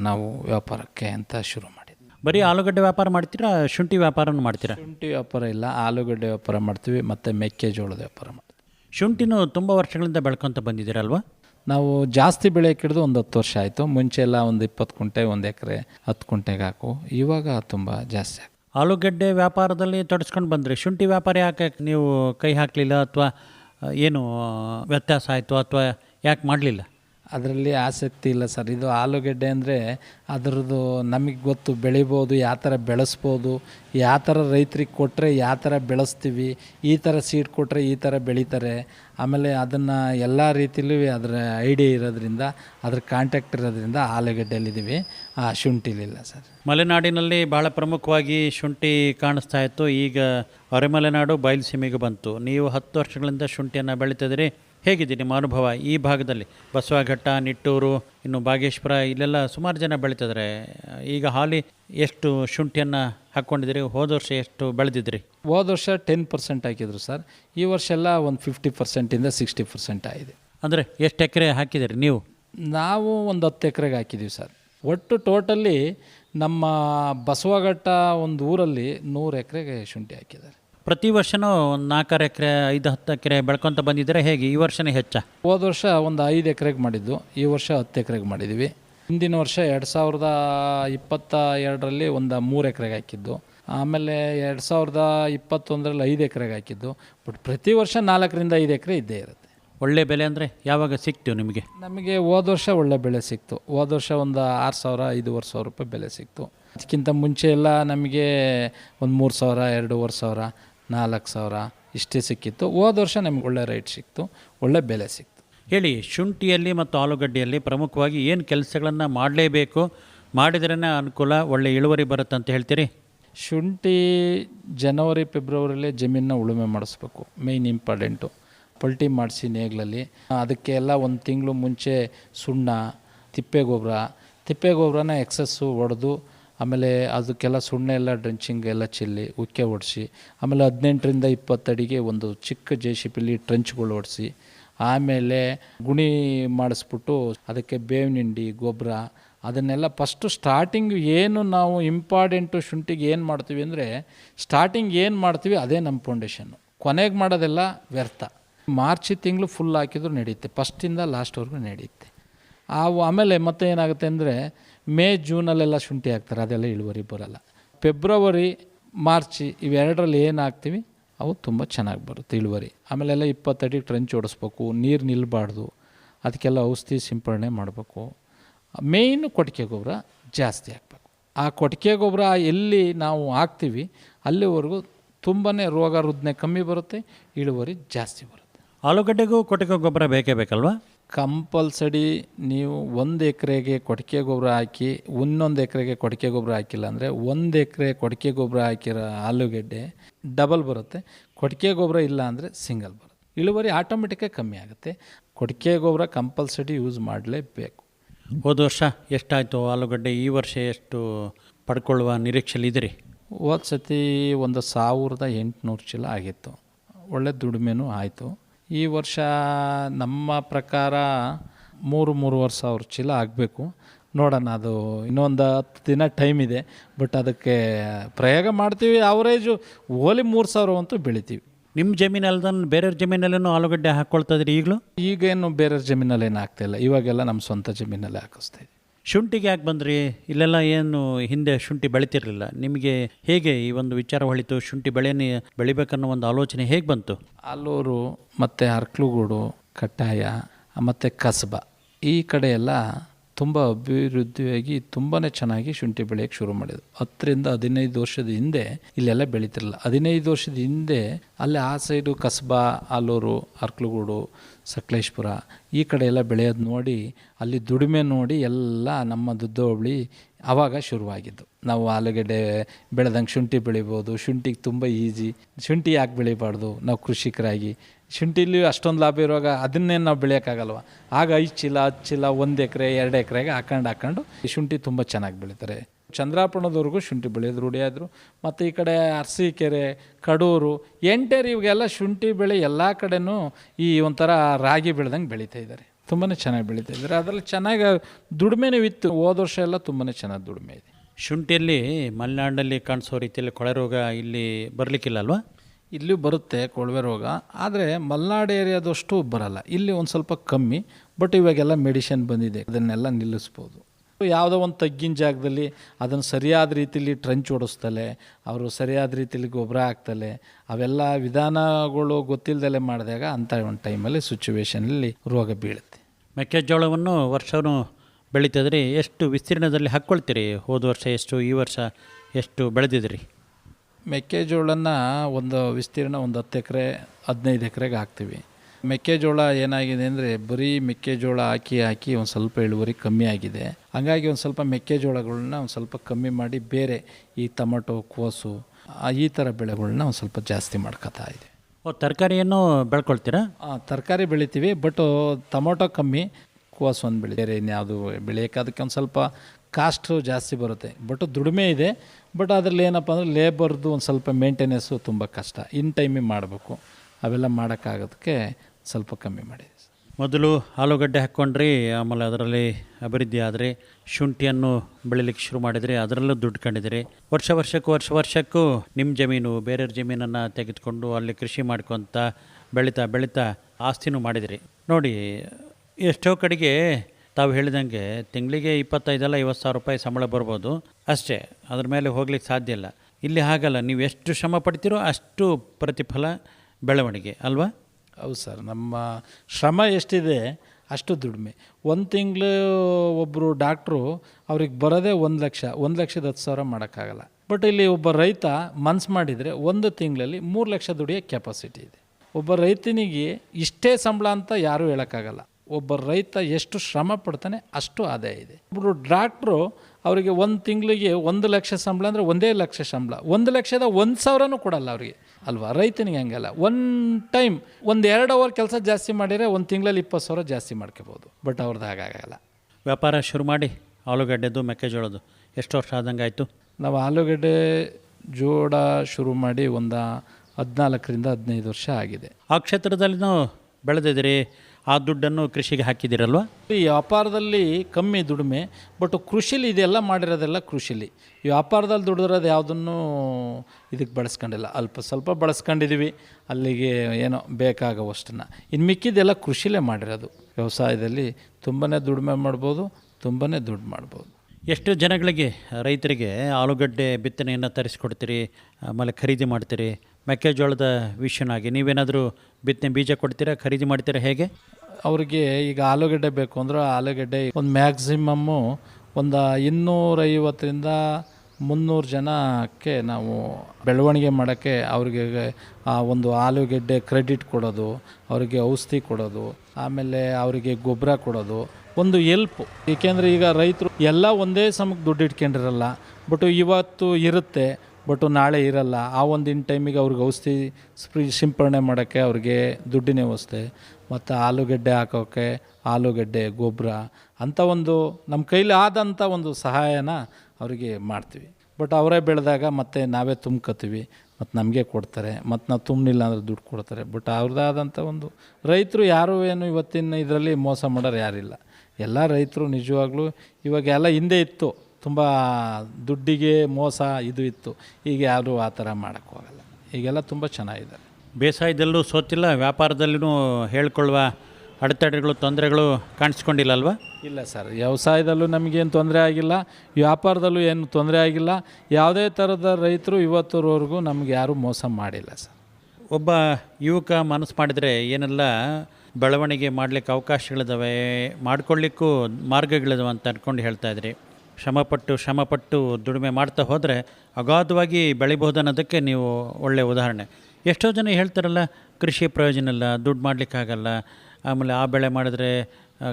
ನಾವು ವ್ಯಾಪಾರಕ್ಕೆ ಅಂತ ಶುರು ಮಾಡಿದ್ವಿ. ಬರೀ ಆಲೂಗಡ್ಡೆ ವ್ಯಾಪಾರ ಮಾಡ್ತೀರಾ ಶುಂಠಿ ವ್ಯಾಪಾರನೂ ಮಾಡ್ತೀರಾ? ಶುಂಠಿ ವ್ಯಾಪಾರ ಇಲ್ಲ ಆಲೂಗಡ್ಡೆ ವ್ಯಾಪಾರ ಮಾಡ್ತೀವಿ ಮತ್ತು ಮೆಕ್ಕೆಜೋಳದ ವ್ಯಾಪಾರ ಮಾಡ್ತೀವಿ. ಶುಂಠಿನೂ ತುಂಬ ವರ್ಷಗಳಿಂದ ಬೆಳ್ಕೊತ ಬಂದಿದ್ದೀರಲ್ವಾ? ನಾವು ಜಾಸ್ತಿ ಬೆಳೆ ಹಿಡಿದು ಒಂದು ಹತ್ತು ವರ್ಷ ಆಯಿತು ಮುಂಚೆ ಎಲ್ಲ ಒಂದು ಇಪ್ಪತ್ತು ಕುಂಟೆ ಒಂದು ಎಕರೆ ಹತ್ತು ಕುಂಟೆಗೆ ಹಾಕು ಇವಾಗ ತುಂಬ ಜಾಸ್ತಿ ಆಗುತ್ತೆ ಆಲೂಗಡ್ಡೆ ವ್ಯಾಪಾರದಲ್ಲಿ ತೊಡಸ್ಕೊಂಡು ಬಂದ್ರಿ. ಶುಂಠಿ ವ್ಯಾಪಾರ ಯಾಕೆ ನೀವು ಕೈ ಹಾಕಲಿಲ್ಲ ಅಥವಾ ಏನು ವ್ಯತ್ಯಾಸ ಆಯಿತು ಅಥವಾ ಯಾಕೆ ಮಾಡಲಿಲ್ಲ? ಅದರಲ್ಲಿ ಆಸಕ್ತಿ ಇಲ್ಲ ಸರ್. ಇದು ಆಲೂಗಡ್ಡೆ ಅಂದರೆ ಅದರದ್ದು ನಮಗೆ ಗೊತ್ತು ಬೆಳಿಬೋದು, ಯಾವ ಥರ ಬೆಳೆಸ್ಬೋದು, ಯಾವ ಥರ ರೈತರಿಗೆ ಕೊಟ್ಟರೆ ಯಾವ ಥರ ಬೆಳೆಸ್ತೀವಿ, ಈ ಥರ ಸೀಡ್ ಕೊಟ್ಟರೆ ಈ ಥರ ಬೆಳೀತಾರೆ. ಆಮೇಲೆ ಅದನ್ನು ಎಲ್ಲ ರೀತಿಯಲ್ಲೂ ಅದರ ಐಡಿಯಾ ಇರೋದ್ರಿಂದ, ಅದ್ರ ಕಾಂಟ್ಯಾಕ್ಟ್ ಇರೋದ್ರಿಂದ ಆಲೂಗೆಡ್ಡೆಯಲ್ಲಿದ್ದೀವಿ. ಆ ಶುಂಠಿಲಿಲ್ಲ ಸರ್. ಮಲೆನಾಡಿನಲ್ಲಿ ಬಹಳ ಪ್ರಮುಖವಾಗಿ ಶುಂಠಿ ಕಾಣಿಸ್ತಾ ಇತ್ತು. ಈಗ ಹೊರಮಲೆನಾಡು ಬಯಲುಸೀಮೆಗೆ ಬಂತು. ನೀವು ಹತ್ತು ವರ್ಷಗಳಿಂದ ಶುಂಠಿಯನ್ನು ಬೆಳೀತಿದ್ರಿ ಹೇಗಿದೆ ನಿಮ್ಮ ಅನುಭವ? ಈ ಭಾಗದಲ್ಲಿ ಬಸವಘಟ್ಟ ನಿಟ್ಟೂರು ಇನ್ನು ಬಾಗೇಶ್ವರ ಇಲ್ಲೆಲ್ಲ ಸುಮಾರು ಜನ ಬೆಳೀತಿದ್ದಾರೆ. ಈಗ ಹಾಲಿ ಎಷ್ಟು ಶುಂಠಿಯನ್ನು ಹಾಕ್ಕೊಂಡಿದ್ದೀರಿ? ಹೋದ ವರ್ಷ ಎಷ್ಟು ಬೆಳೆದಿದ್ರಿ ಹೋದ ವರ್ಷ ಟೆನ್ ಪರ್ಸೆಂಟ್ ಹಾಕಿದ್ರು ಸರ್. ಈ ವರ್ಷ ಎಲ್ಲ ಒಂದು ಫಿಫ್ಟಿ ಪರ್ಸೆಂಟಿಂದ ಸಿಕ್ಸ್ಟಿ ಪರ್ಸೆಂಟ್ ಆಗಿದೆ. ಅಂದರೆ ಎಷ್ಟು ಎಕರೆ ಹಾಕಿದಿರಿ ನೀವು? ನಾವು ಒಂದು ಹತ್ತು ಎಕರೆಗೆ ಹಾಕಿದ್ದೀವಿ ಸರ್. ಒಟ್ಟು ಟೋಟಲಿ ನಮ್ಮ ಬಸವಘಟ್ಟ ಒಂದು ಊರಲ್ಲಿ ನೂರು ಎಕರೆಗೆ ಶುಂಠಿ ಹಾಕಿದ್ದಾರೆ. ಪ್ರತಿ ವರ್ಷವೂ ಒಂದು ನಾಲ್ಕಾರು ಎಕರೆ ಐದು ಹತ್ತು ಎಕರೆ ಬೆಳ್ಕೊತ ಬಂದಿದ್ದರೆ ಹೇಗೆ? ಈ ವರ್ಷನೇ ಹೆಚ್ಚ. ಹೋದ ವರ್ಷ ಒಂದು ಐದು ಎಕರೆಗೆ ಮಾಡಿದ್ದು ಈ ವರ್ಷ ಹತ್ತು ಎಕರೆಗೆ ಮಾಡಿದ್ವಿ. ಹಿಂದಿನ ವರ್ಷ ಎರಡು ಸಾವಿರದ ಇಪ್ಪತ್ತ ಎರಡರಲ್ಲಿ ಒಂದು ಮೂರು ಎಕರೆಗೆ ಹಾಕಿದ್ದು. ಆಮೇಲೆ ಎರಡು ಸಾವಿರದ ಇಪ್ಪತ್ತೊಂದರಲ್ಲಿ ಐದು ಎಕರೆಗೆ ಹಾಕಿದ್ದು. ಬಟ್ ಪ್ರತಿ ವರ್ಷ ನಾಲ್ಕರಿಂದ ಐದು ಎಕರೆ ಇದ್ದೇ ಇರುತ್ತೆ. ಒಳ್ಳೆ ಬೆಲೆ ಅಂದರೆ ಯಾವಾಗ ಸಿಕ್ತು ನಿಮಗೆ? ನಮಗೆ ಹೋದ ವರ್ಷ ಒಳ್ಳೆ ಬೆಲೆ ಸಿಕ್ತು. ಹೋದ ವರ್ಷ ಒಂದು ಆರು ಸಾವಿರ ಐದೂವರೆ ಸಾವಿರ ರೂಪಾಯಿ ಬೆಲೆ ಸಿಕ್ತು. ಅದಕ್ಕಿಂತ ಮುಂಚೆ ಎಲ್ಲ ನಮಗೆ ಒಂದು ಮೂರು ಸಾವಿರ ಎರಡೂವರೆ ಸಾವಿರ ನಾಲ್ಕು ಸಾವಿರ ಇಷ್ಟೇ ಸಿಕ್ಕಿತ್ತು. ಹೋದ ವರ್ಷ ನಮ್ಗೆ ಒಳ್ಳೆ ರೇಟ್ ಸಿಕ್ತು. ಒಳ್ಳೆ ಬೆಲೆ ಸಿಕ್ತು. ಹೇಳಿ ಶುಂಠಿಯಲ್ಲಿ ಮತ್ತು ಆಲೂಗಡ್ಡೆಯಲ್ಲಿ ಪ್ರಮುಖವಾಗಿ ಏನು ಕೆಲಸಗಳನ್ನು ಮಾಡಲೇಬೇಕು? ಮಾಡಿದ್ರೇ ಅನುಕೂಲ ಒಳ್ಳೆ ಇಳುವರಿ ಬರುತ್ತೆ ಅಂತ ಹೇಳ್ತೀರಿ? ಶುಂಠಿ ಜನವರಿ ಫೆಬ್ರವರಿಲೇ ಜಮೀನನ್ನ ಉಳುಮೆ ಮಾಡಿಸ್ಬೇಕು. ಮೇಯ್ನ್ ಇಂಪಾರ್ಟೆಂಟು ಪಲ್ಟಿ ಮಾಡಿಸಿ ನೇಗ್ಲಲ್ಲಿ. ಅದಕ್ಕೆ ಎಲ್ಲ ಒಂದು ತಿಂಗಳು ಮುಂಚೆ ಸುಣ್ಣ, ತಿಪ್ಪೆ ಗೊಬ್ಬರ ತಿಪ್ಪೆ ಗೊಬ್ಬರನ ಎಕ್ಸಸ್ಸು ಹೊಡೆದು ಆಮೇಲೆ ಅದಕ್ಕೆಲ್ಲ ಸುಣ್ಣ ಎಲ್ಲ ಡ್ರೆಂಚಿಂಗ್ ಎಲ್ಲ ಚೆಲ್ಲಿ ಉಕ್ಕೆ ಹೊಡಿಸಿ ಆಮೇಲೆ ಹದಿನೆಂಟರಿಂದ ಇಪ್ಪತ್ತಡಿಗೆ ಒಂದು ಚಿಕ್ಕ ಜೆ ಸಿ ಪಿಲಿ ಟ್ರೆಂಚ್ಗಳು ಹೊಡೆಸಿ ಆಮೇಲೆ ಗುಣಿ ಮಾಡಿಸ್ಬಿಟ್ಟು ಅದಕ್ಕೆ ಬೇವಿನಿಂಡಿ ಗೊಬ್ಬರ ಅದನ್ನೆಲ್ಲ ಫಸ್ಟು ಸ್ಟಾರ್ಟಿಂಗ್ ಏನು ನಾವು ಇಂಪಾರ್ಟೆಂಟು ಶುಂಠಿಗೆ ಏನು ಮಾಡ್ತೀವಿ ಅಂದರೆ, ಸ್ಟಾರ್ಟಿಂಗ್ ಏನು ಮಾಡ್ತೀವಿ ಅದೇ ನಮ್ಮ ಫೌಂಡೇಶನ್ನು ಕೊನೆಗೆ ಮಾಡೋದೆಲ್ಲ ವ್ಯರ್ಥ. ಮಾರ್ಚ್ ತಿಂಗಳು ಫುಲ್ ಹಾಕಿದ್ರು ನಡೆಯುತ್ತೆ ಫಸ್ಟಿಂದ ಲಾಸ್ಟ್ವರೆಗೂ ನಡೆಯುತ್ತೆ ಅವು ಆಮೇಲೆ ಮತ್ತೆ ಏನಾಗುತ್ತೆ ಅಂದರೆ, ಮೇ, ಜೂನಲ್ಲೆಲ್ಲ ಶುಂಠಿ ಹಾಕ್ತಾರೆ, ಅದೆಲ್ಲ ಇಳುವರಿ ಬರೋಲ್ಲ. ಫೆಬ್ರವರಿ ಮಾರ್ಚ್ ಇವೆರಡರಲ್ಲಿ ಏನು ಹಾಕ್ತೀವಿ? ಅವು ತುಂಬ ಚೆನ್ನಾಗಿ ಬರುತ್ತೆ ಇಳುವರಿ. ಆಮೇಲೆಲ್ಲ ಇಪ್ಪತ್ತಡಿ ಟ್ರೆಂಚ್ ಓಡಿಸ್ಬೇಕು, ನೀರು ನಿಲ್ಲಬಾರ್ದು ಅದಕ್ಕೆಲ್ಲ ಔಷಧಿ ಸಿಂಪಡಣೆ ಮಾಡಬೇಕು. ಮೇಯ್ನು ಕೊಟ್ಟಿಗೆ ಗೊಬ್ಬರ ಜಾಸ್ತಿ ಹಾಕ್ಬೇಕು. ಆ ಕೊಟ್ಟಿಗೆ ಗೊಬ್ಬರ ಎಲ್ಲಿ ನಾವು ಹಾಕ್ತೀವಿ, ಅಲ್ಲಿವರೆಗೂ ತುಂಬಾ ರೋಗ ರುದ್ನೆ ಕಮ್ಮಿ ಬರುತ್ತೆ, ಇಳುವರಿ ಜಾಸ್ತಿ ಬರುತ್ತೆ. ಆಲೂಗಡ್ಡೆಗೂ ಕೊಟ್ಟಿಗೆ ಗೊಬ್ಬರ ಬೇಕೇ ಬೇಕಲ್ವಾ? ಕಂಪಲ್ಸರಿ ನೀವು ಒಂದು ಎಕರೆಗೆ ಕೊಟ್ಟಿಗೆ ಗೊಬ್ಬರ ಹಾಕಿ ಇನ್ನೊಂದು ಎಕರೆಗೆ ಕೊಟ್ಟಿಗೆ ಗೊಬ್ಬರ ಹಾಕಿಲ್ಲ ಅಂದರೆ ಒಂದು ಎಕರೆ ಕೊಟ್ಟಿಗೆ ಗೊಬ್ಬರ ಹಾಕಿರೋ ಆಲೂಗೆಡ್ಡೆ ಡಬಲ್ ಬರುತ್ತೆ. ಕೊಟ್ಟಿಗೆ ಗೊಬ್ಬರ ಇಲ್ಲ ಅಂದರೆ ಸಿಂಗಲ್ ಬರುತ್ತೆ. ಇಳುವರಿ ಆಟೋಮೆಟಿಕ್ಕಾಗಿ ಕಮ್ಮಿ ಆಗುತ್ತೆ. ಕೊಟ್ಟಿಗೆ ಗೊಬ್ಬರ ಕಂಪಲ್ಸರಿ ಯೂಸ್ ಮಾಡಲೇಬೇಕು. ಹೋದ ವರ್ಷ ಎಷ್ಟಾಯಿತು? ಆಲೂಗಡ್ಡೆ ಈ ವರ್ಷ ಎಷ್ಟು ಪಡ್ಕೊಳ್ಳುವ ನಿರೀಕ್ಷೆಲಿದ್ದೀರಿ ಹೋದ ಸತಿ ಒಂದು ಸಾವಿರದ ಎಂಟುನೂರು ಚೀಲ ಆಗಿತ್ತು. ಒಳ್ಳೆ ದುಡಿಮೆನೂ ಆಯಿತು. ಈ ವರ್ಷ ನಮ್ಮ ಪ್ರಕಾರ ಮೂರು ಮೂರುವರೆ ಸಾವಿರ ಚೀಲ ಆಗಬೇಕು. ನೋಡೋಣ ಅದು ಇನ್ನೊಂದು ಹತ್ತು ದಿನ ಟೈಮ್ ಇದೆ. ಬಟ್ ಅದಕ್ಕೆ ಪ್ರಯೋಗ ಮಾಡ್ತೀವಿ ಅವರೇಜು ಓಲಿ ಮೂರು ಸಾವಿರ ಅಂತೂ ಬೆಳಿತೀವಿ. ನಿಮ್ಮ ಜಮೀನಲ್ದನ್ನು ಬೇರೆಯವ್ರ ಜಮೀನಲ್ಲೇನು ಆಲೂಗಡ್ಡೆ ಹಾಕ್ಕೊಳ್ತದ್ರಿ ಈಗಲೂ? ಈಗೇನು ಬೇರೆಯವ್ರ ಜಮೀನಲ್ಲೇನು ಆಗ್ತಾಯಿಲ್ಲ ಇವಾಗೆಲ್ಲ ನಮ್ಮ ಸ್ವಂತ ಜಮೀನಲ್ಲೇ ಹಾಕಿಸ್ತಾ ಶುಂಠಿಗೆ ಯಾಕೆ ಬಂದ್ರಿ? ಇಲ್ಲೆಲ್ಲ ಏನು ಹಿಂದೆ ಶುಂಠಿ ಬೆಳಿತಿರ್ಲಿಲ್ಲ. ನಿಮಗೆ ಹೇಗೆ ಈ ಒಂದು ವಿಚಾರ ಹೊಳಿತು? ಶುಂಠಿ ಬೆಳೆನೇ, ಬೆಳಿಬೇಕನ್ನೋ ಒಂದು ಆಲೋಚನೆ ಹೇಗೆ ಬಂತು? ಆಲೂರು ಮತ್ತು ಅರ್ಕ್ಲುಗೂಡು ಕಟ್ಟಾಯ ಮತ್ತು ಕಸಬ ಈ ಕಡೆ ಎಲ್ಲ ತುಂಬ ಅಭಿವೃದ್ಧಿಯಾಗಿ ತುಂಬಾ ಚೆನ್ನಾಗಿ ಶುಂಠಿ ಬೆಳೆಯೋಕ್ಕೆ ಶುರು ಮಾಡಿದ್ರು. ಹತ್ತರಿಂದ ಹದಿನೈದು ವರ್ಷದ ಹಿಂದೆ ಇಲ್ಲೆಲ್ಲ ಬೆಳೀತಿರಲಿಲ್ಲ. ಹದಿನೈದು ವರ್ಷದ ಹಿಂದೆ ಅಲ್ಲಿ ಆ ಸೈಡು ಕಸಬಾ, ಆಲೂರು ಅರ್ಕ್ಲುಗೂಡು ಸಕಲೇಶ್ಪುರ, ಈ ಕಡೆ ಎಲ್ಲ ಬೆಳೆಯೋದು ನೋಡಿ, ಅಲ್ಲಿ ದುಡಿಮೆ ನೋಡಿ ಎಲ್ಲ ನಮ್ಮ ದುದ್ದ ಹೋಬಳಿ ಆವಾಗ ಶುರುವಾಗಿದ್ದು. ನಾವು ಆಲೂಗಡ್ಡೆ ಬೆಳೆದಂಗೆ ಶುಂಠಿ ಬೆಳಿಬೋದು, ಶುಂಠಿಗೆ ತುಂಬ ಈಸಿ ಶುಂಠಿ ಯಾಕೆ ಬೆಳಿಬಾರ್ದು? ನಾವು ಕೃಷಿಕರಾಗಿ. ಶುಂಠಿಲಿ ಅಷ್ಟೊಂದು ಲಾಭ ಇರುವಾಗ ಅದನ್ನೇ ನಾವು ಬೆಳೆಯೋಕ್ಕಾಗಲ್ವ? ಆಗ ಐದು ಚೀಲ, ಹತ್ತು ಚೀಲ, ಒಂದು ಎಕರೆ, ಎರಡು ಎಕರೆಗೆ ಹಾಕೊಂಡು ಹಾಕೊಂಡು ಶುಂಠಿ ತುಂಬ ಚೆನ್ನಾಗಿ ಬೆಳೀತಾರೆ. ಚಂದ್ರಾಪುರದವರೆಗೂ ಶುಂಠಿ ಬೆಳೆಯೋದು ರೂಢಿಯಾದರು ಮತ್ತು ಈ ಕಡೆ ಅರಸೀಕೆರೆ ಕಡೂರು ಎಂಟೇರಿ ಇವಾಗೆಲ್ಲ ಶುಂಠಿ ಬೆಳೆ ಎಲ್ಲ ಕಡೆನೂ ಈ ಒಂಥರ ರಾಗಿ ಬೆಳೆದಂಗೆ ಬೆಳೀತಾ ಇದ್ದಾರೆ ತುಂಬಾ ಚೆನ್ನಾಗಿ ಬೆಳೀತಾ ಇದ್ದಾರೆ ಅದರಲ್ಲಿ ಚೆನ್ನಾಗಿ ದುಡಿಮೆನೂ ಇತ್ತು. ಹೋದ ವರ್ಷ ಎಲ್ಲ ತುಂಬಾ ಚೆನ್ನಾಗಿ ದುಡಿಮೆ ಇದೆ. ಶುಂಠಿಯಲ್ಲಿ ಮಲೆನಾಡಲ್ಲಿ ಕಾಣಿಸೋ ರೀತಿಯಲ್ಲಿ ಕೊಳೆ ರೋಗ ಇಲ್ಲಿ ಬರಲಿಕ್ಕಿಲ್ಲ ಅಲ್ವಾ? ಇಲ್ಲೂ ಬರುತ್ತೆ ಕೊಳವೆ ರೋಗ. ಆದರೆ ಮಲೆನಾಡು ಏರಿಯಾದಷ್ಟು ಬರಲ್ಲ. ಇಲ್ಲಿ ಒಂದು ಸ್ವಲ್ಪ ಕಮ್ಮಿ ಬಟ್ ಇವಾಗೆಲ್ಲ ಮೆಡಿಷನ್ ಬಂದಿದೆ. ಅದನ್ನೆಲ್ಲ ನಿಲ್ಲಿಸ್ಬೋದು. ಯಾವುದೋ ಒಂದು ತಗ್ಗಿನ ಜಾಗದಲ್ಲಿ ಅದನ್ನು ಸರಿಯಾದ ರೀತಿಯಲ್ಲಿ ಟ್ರಂಚ್ ಓಡಿಸ್ತಲೆ ಅವರು ಸರಿಯಾದ ರೀತಿಯಲ್ಲಿ ಗೊಬ್ಬರ ಹಾಕ್ತಲೆ ಅವೆಲ್ಲ ವಿಧಾನಗಳು ಗೊತ್ತಿಲ್ಲದಲ್ಲೇ ಮಾಡಿದಾಗ ಅಂಥ ಒಂದು ಟೈಮಲ್ಲಿ ಸಿಚುವೇಶನಲ್ಲಿ ರೋಗ ಬೀಳುತ್ತೆ. ಮೆಕ್ಕೆಜೋಳವನ್ನು ವರ್ಷವೂ ಬೆಳೀತದ್ರಿ ಎಷ್ಟು ವಿಸ್ತೀರ್ಣದಲ್ಲಿ ಹಾಕ್ಕೊಳ್ತೀರಿ? ಹೋದ ವರ್ಷ ಎಷ್ಟು ಈ ವರ್ಷ ಎಷ್ಟು ಬೆಳೆದಿದ್ರಿ? ಮೆಕ್ಕೆಜೋಳನ ಒಂದು ವಿಸ್ತೀರ್ಣ ಒಂದು ಹತ್ತು ಎಕರೆ ಹದಿನೈದು ಎಕರೆಗೆ ಹಾಕ್ತೀವಿ. ಮೆಕ್ಕೆಜೋಳ ಏನಾಗಿದೆ ಅಂದರೆ ಬರೀ ಮೆಕ್ಕೆಜೋಳ ಹಾಕಿ ಹಾಕಿ ಒಂದು ಸ್ವಲ್ಪ ಇಳುವರಿ ಕಮ್ಮಿ ಆಗಿದೆ. ಹಾಗಾಗಿ ಒಂದು ಸ್ವಲ್ಪ ಮೆಕ್ಕೆಜೋಳಗಳನ್ನ ಒಂದು ಸ್ವಲ್ಪ ಕಮ್ಮಿ ಮಾಡಿ ಬೇರೆ ಈ ಟೊಮೊಟೊ ಕೋಸು ಈ ಥರ ಬೆಳೆಗಳನ್ನ ಒಂದು ಸ್ವಲ್ಪ ಜಾಸ್ತಿ ಮಾಡ್ಕೋತಾ ಇದೆ ಓ ತರಕಾರಿಯನ್ನು ಬೆಳ್ಕೊಳ್ತೀರಾ? ತರಕಾರಿ ಬೆಳಿತೀವಿ ಬಟ್ ಟೊಮೊಟೊ ಕಮ್ಮಿ ಕೋಸು ಒಂದು ಬೆಳೆ ಬೇರೆ ಇನ್ಯಾವುದು ಬೆಳೆಯೋಕೆ ಅದಕ್ಕೆ ಒಂದು ಸ್ವಲ್ಪ ಕಾಸ್ಟು ಜಾಸ್ತಿ ಬರುತ್ತೆ. ಬಟ್ ದುಡಿಮೆ ಇದೆ ಬಟ್ ಅದರಲ್ಲಿ ಏನಪ್ಪ ಅಂದರೆ ಲೇಬರ್ದು ಒಂದು ಸ್ವಲ್ಪ ಮೇಂಟೆನೆನ್ಸು ತುಂಬ ಕಷ್ಟ. ಇನ್ ಟೈಮಿಗೆ ಮಾಡಬೇಕು. ಅವೆಲ್ಲ ಮಾಡೋಕ್ಕಾಗೋದಕ್ಕೆ ಸ್ವಲ್ಪ ಕಮ್ಮಿ ಮಾಡಿ ಮೊದಲು ಆಲೂಗಡ್ಡೆ ಹಾಕ್ಕೊಂಡ್ರಿ, ಆಮೇಲೆ ಅದರಲ್ಲಿ ಅಭಿವೃದ್ಧಿ ಆದರೆ ಶುಂಠಿಯನ್ನು ಬೆಳಿಲಿಕ್ಕೆ ಶುರು ಮಾಡಿದರೆ, ಅದರಲ್ಲೂ ದುಡ್ಡು ಕಂಡಿದ್ರಿ. ವರ್ಷ ವರ್ಷಕ್ಕೂ ವರ್ಷ ವರ್ಷಕ್ಕೂ ನಿಮ್ಮ ಜಮೀನು, ಬೇರೆಯವ್ರ ಜಮೀನನ್ನು ತೆಗೆದುಕೊಂಡು ಅಲ್ಲಿ ಕೃಷಿ ಮಾಡ್ಕೊತ ಬೆಳೀತಾ ಬೆಳೀತಾ ಆಸ್ತಿನೂ ಮಾಡಿದಿರಿ. ನೋಡಿ, ಎಷ್ಟೋ ಕಡೆಗೆ ತಾವು ಹೇಳಿದಂಗೆ ತಿಂಗಳಿಗೆ ಇಪ್ಪತ್ತೈದಲ್ಲ ಐವತ್ತು ಸಾವಿರ ರೂಪಾಯಿ ಸಂಬಳ ಬರ್ಬೋದು. ಅಷ್ಟೇ, ಅದ್ರ ಮೇಲೆ ಹೋಗ್ಲಿಕ್ಕೆ ಸಾಧ್ಯ ಇಲ್ಲ. ಇಲ್ಲಿ ಹಾಗಲ್ಲ, ನೀವು ಎಷ್ಟು ಶ್ರಮ ಪಡ್ತೀರೋ ಅಷ್ಟು ಪ್ರತಿಫಲ ಬೆಳವಣಿಗೆ, ಅಲ್ವಾ? ಹೌದು ಸರ್, ನಮ್ಮ ಶ್ರಮ ಎಷ್ಟಿದೆ ಅಷ್ಟು ದುಡಿಮೆ. ಒಂದು ತಿಂಗಳು ಒಬ್ಬರು ಡಾಕ್ಟ್ರು ಅವ್ರಿಗೆ ಬರೋದೇ ಒಂದು ಲಕ್ಷ, ಒಂದು ಲಕ್ಷದ ಹತ್ತು ಸಾವಿರ ಮಾಡೋಕ್ಕಾಗಲ್ಲ. ಬಟ್ ಇಲ್ಲಿ ಒಬ್ಬ ರೈತ ಮನ್ಸು ಮಾಡಿದರೆ ಒಂದು ತಿಂಗಳಲ್ಲಿ ಮೂರು ಲಕ್ಷ ದುಡಿಯೋ ಕೆಪಾಸಿಟಿ ಇದೆ. ಒಬ್ಬ ರೈತನಿಗೆ ಇಷ್ಟೇ ಸಂಬಳ ಅಂತ ಯಾರೂ ಹೇಳೋಕ್ಕಾಗಲ್ಲ. ಒಬ್ಬ ರೈತ ಎಷ್ಟು ಶ್ರಮ ಪಡ್ತಾನೆ ಅಷ್ಟು ಆದಾಯ ಇದೆ. ಒಬ್ಬರು ಡಾಕ್ಟ್ರು ಅವರಿಗೆ ಒಂದು ತಿಂಗಳಿಗೆ ಒಂದು ಲಕ್ಷ ಸಂಬಳ ಅಂದರೆ ಒಂದೇ ಲಕ್ಷ ಸಂಬಳ. ಒಂದು ಲಕ್ಷದ ಒಂದು ಸಾವಿರನೂ ಕೊಡಲ್ಲ ಅವರಿಗೆ. ಅಲ್ವಾ? ರೈತನಿಗೆ ಹಂಗಲ್ಲ. ಒನ್ ಟೈಮ್ ಒಂದು ಎರಡು ಅವರ್ ಕೆಲಸ ಜಾಸ್ತಿ ಮಾಡಿದರೆ ಒಂದು ತಿಂಗಳಲ್ಲಿ ಇಪ್ಪತ್ತು ಸಾವಿರ ಜಾಸ್ತಿ ಮಾಡ್ಕೋಬೋದು. ಬಟ್ ಅವ್ರದ್ದು ಹಾಗಾಗಲ್ಲ. ವ್ಯಾಪಾರ ಶುರು ಮಾಡಿ. ಆಲೂಗಡ್ಡೆದು ಮೆಕ್ಕೆಜೋಳದ್ದು ಎಷ್ಟು ವರ್ಷ ಆದಂಗೆ ಆಯಿತು? ನಾವು ಆಲೂಗಡ್ಡೆ ಜೋಡ ಶುರು ಮಾಡಿ ಒಂದು ಹದಿನಾಲ್ಕರಿಂದ ಹದಿನೈದು ವರ್ಷ ಆಗಿದೆ. ಆ ಕ್ಷೇತ್ರದಲ್ಲಿ ನಾವು ಬೆಳೆದಿದ್ದೀರಿ. ಆ ದುಡ್ಡನ್ನು ಕೃಷಿಗೆ ಹಾಕಿದ್ದೀರಲ್ವ ಈ ವ್ಯಾಪಾರದಲ್ಲಿ ಕಮ್ಮಿ ದುಡಿಮೆ ಬಟ್ ಕೃಷಿಲಿ ಇದೆಲ್ಲ ಮಾಡಿರೋದೆಲ್ಲ ಕೃಷಿಲಿ. ಈ ವ್ಯಾಪಾರದಲ್ಲಿ ದುಡಿದಿರೋದು ಯಾವುದನ್ನು ಇದಕ್ಕೆ ಬಳಸ್ಕೊಂಡಿಲ್ಲ. ಅಲ್ಪ ಸ್ವಲ್ಪ ಬಳಸ್ಕೊಂಡಿದ್ದೀವಿ ಅಲ್ಲಿಗೆ ಏನೋ ಬೇಕಾಗುವಷ್ಟನ್ನು. ಇನ್ನು ಮಿಕ್ಕಿದೆಲ್ಲ ಕೃಷಿಲೇ ಮಾಡಿರೋದು. ವ್ಯವಸಾಯದಲ್ಲಿ ತುಂಬನೇ ದುಡಿಮೆ ಮಾಡ್ಬೋದು ತುಂಬನೇ ದುಡ್ಡು ಮಾಡ್ಬೋದು. ಎಷ್ಟು ಜನಗಳಿಗೆ ರೈತರಿಗೆ ಆಲೂಗಡ್ಡೆ ಬಿತ್ತನೆಯನ್ನು ತರಿಸ್ಕೊಡ್ತೀರಿ ಆಮೇಲೆ ಖರೀದಿ ಮಾಡ್ತೀರಿ? ಮೆಕ್ಕೆಜೋಳದ ವಿಷಯನಾಗಿ ನೀವೇನಾದರೂ ಬಿತ್ತನೆ ಬೀಜ ಕೊಡ್ತೀರಾ ಖರೀದಿ ಮಾಡ್ತೀರಾ ಹೇಗೆ? ಅವ್ರಿಗೆ ಈಗ ಆಲೂಗಡ್ಡೆ ಬೇಕು ಅಂದ್ರೆ ಆಲೂಗಡ್ಡೆ ಒಂದು ಮ್ಯಾಕ್ಸಿಮಮ್ಮು ಒಂದು ಇನ್ನೂರೈವತ್ತರಿಂದ ಮುನ್ನೂರು ಜನಕ್ಕೆ ನಾವು ಬೆಳವಣಿಗೆ ಮಾಡೋಕ್ಕೆ ಅವ್ರಿಗೆ ಆ ಒಂದು ಆಲೂಗೆಡ್ಡೆ ಕ್ರೆಡಿಟ್ ಕೊಡೋದು, ಅವರಿಗೆ ಔಷಧಿ ಕೊಡೋದು, ಆಮೇಲೆ ಅವರಿಗೆ ಗೊಬ್ಬರ ಕೊಡೋದು, ಒಂದು ಎಲ್ಪು ಏಕೆಂದರೆ ಈಗ ರೈತರು ಎಲ್ಲ ಒಂದೇ ಸಮಕ್ಕೆ ದುಡ್ಡು ಇಟ್ಕೊಂಡಿರಲ್ಲ ಬಟ್ ಇವತ್ತು ಇರುತ್ತೆ. ಬಟ್ ನಾಳೆ ಇರಲ್ಲ. ಆ ಒಂದಿನ ಟೈಮಿಗೆ ಅವ್ರಿಗೆ ಔಷಧಿ ಸ್ಪ್ರಿ ಸಿಂಪರಣೆ ಮಾಡೋಕ್ಕೆ ಅವ್ರಿಗೆ ದುಡ್ಡಿನ ವ್ಯವಸ್ಥೆ, ಮತ್ತು ಆಲೂಗಡ್ಡೆ ಹಾಕೋಕ್ಕೆ ಆಲೂಗಡ್ಡೆ, ಗೊಬ್ಬರ ಅಂಥ ಒಂದು ನಮ್ಮ ಕೈಲಿ ಆದಂಥ ಒಂದು ಸಹಾಯನ ಅವರಿಗೆ ಮಾಡ್ತೀವಿ. ಬಟ್ ಅವರೇ ಬೆಳೆದಾಗ ಮತ್ತೆ ನಾವೇ ತುಂಬ್ಕೋತೀವಿ ಮತ್ತು ನಮಗೆ ಕೊಡ್ತಾರೆ ಮತ್ತು ನಾವು ತುಂಬಲಿಲ್ಲ ಅಂದರೆ ದುಡ್ಡು ಕೊಡ್ತಾರೆ. ಬಟ್ ಅವ್ರದ್ದಾದಂಥ ಒಂದು ರೈತರು ಯಾರು ಏನು ಇವತ್ತಿನ ಇದರಲ್ಲಿ ಮೋಸ ಮಾಡೋರು ಯಾರಿಲ್ಲ. ಎಲ್ಲ ರೈತರು ನಿಜವಾಗ್ಲೂ ಇವಾಗ ಎಲ್ಲ ಹಿಂದೆ ಇತ್ತು. ತುಂಬ ದುಡ್ಡಿಗೆ ಮೋಸ ಇದು ಇತ್ತು. ಈಗ ಯಾರು ಆ ಥರ ಮಾಡೋಕ್ಕೋಗಲ್ಲ ಈಗೆಲ್ಲ ತುಂಬ ಚೆನ್ನಾಗಿದ್ದಾರೆ ಬೇಸಾಯದಲ್ಲೂ ಸೋತಿಲ್ಲ ವ್ಯಾಪಾರದಲ್ಲೂ ಹೇಳ್ಕೊಳ್ಳುವ ಅಡೆತಡೆಗಳು ತೊಂದರೆಗಳು ಕಾಣಿಸ್ಕೊಂಡಿಲ್ಲ ಅಲ್ವಾ ಇಲ್ಲ ಸರ್ ವ್ಯವಸಾಯದಲ್ಲೂ ನಮಗೇನು ತೊಂದರೆ ಆಗಿಲ್ಲ ವ್ಯಾಪಾರದಲ್ಲೂ ಏನು ತೊಂದರೆ ಆಗಿಲ್ಲ. ಯಾವುದೇ ಥರದ ರೈತರು ಇವತ್ತರವರೆಗೂ ನಮ್ಗೆ ಯಾರೂ ಮೋಸ ಮಾಡಿಲ್ಲ ಸರ್. ಒಬ್ಬ ಯುವಕ ಮನಸ್ಸು ಮಾಡಿದರೆ ಏನೆಲ್ಲ ಬೆಳವಣಿಗೆ ಮಾಡಲಿಕ್ಕೆ ಅವಕಾಶಗಳಿದ್ದಾವೆ ಮಾಡ್ಕೊಳ್ಳಿಕ್ಕೂ ಮಾರ್ಗಗಳಿದಾವೆ ಅಂತ ಅಂದ್ಕೊಂಡು ಹೇಳ್ತಾ ಇದ್ರಿ. ಶ್ರಮಪಟ್ಟು ಶ್ರಮಪಟ್ಟು ದುಡಿಮೆ ಮಾಡ್ತಾ ಹೋದರೆ ಅಗಾಧವಾಗಿ ಬೆಳಿಬೋದು ಅನ್ನೋದಕ್ಕೆ ನೀವು ಒಳ್ಳೆಯ ಉದಾಹರಣೆ. ಎಷ್ಟೋ ಜನ ಹೇಳ್ತಾರಲ್ಲ, ಕೃಷಿ ಪ್ರಯೋಜನ ಇಲ್ಲ, ದುಡ್ಡು ಮಾಡಲಿಕ್ಕಾಗಲ್ಲ ಆಮೇಲೆ ಆ ಬೆಳೆ ಮಾಡಿದ್ರೆ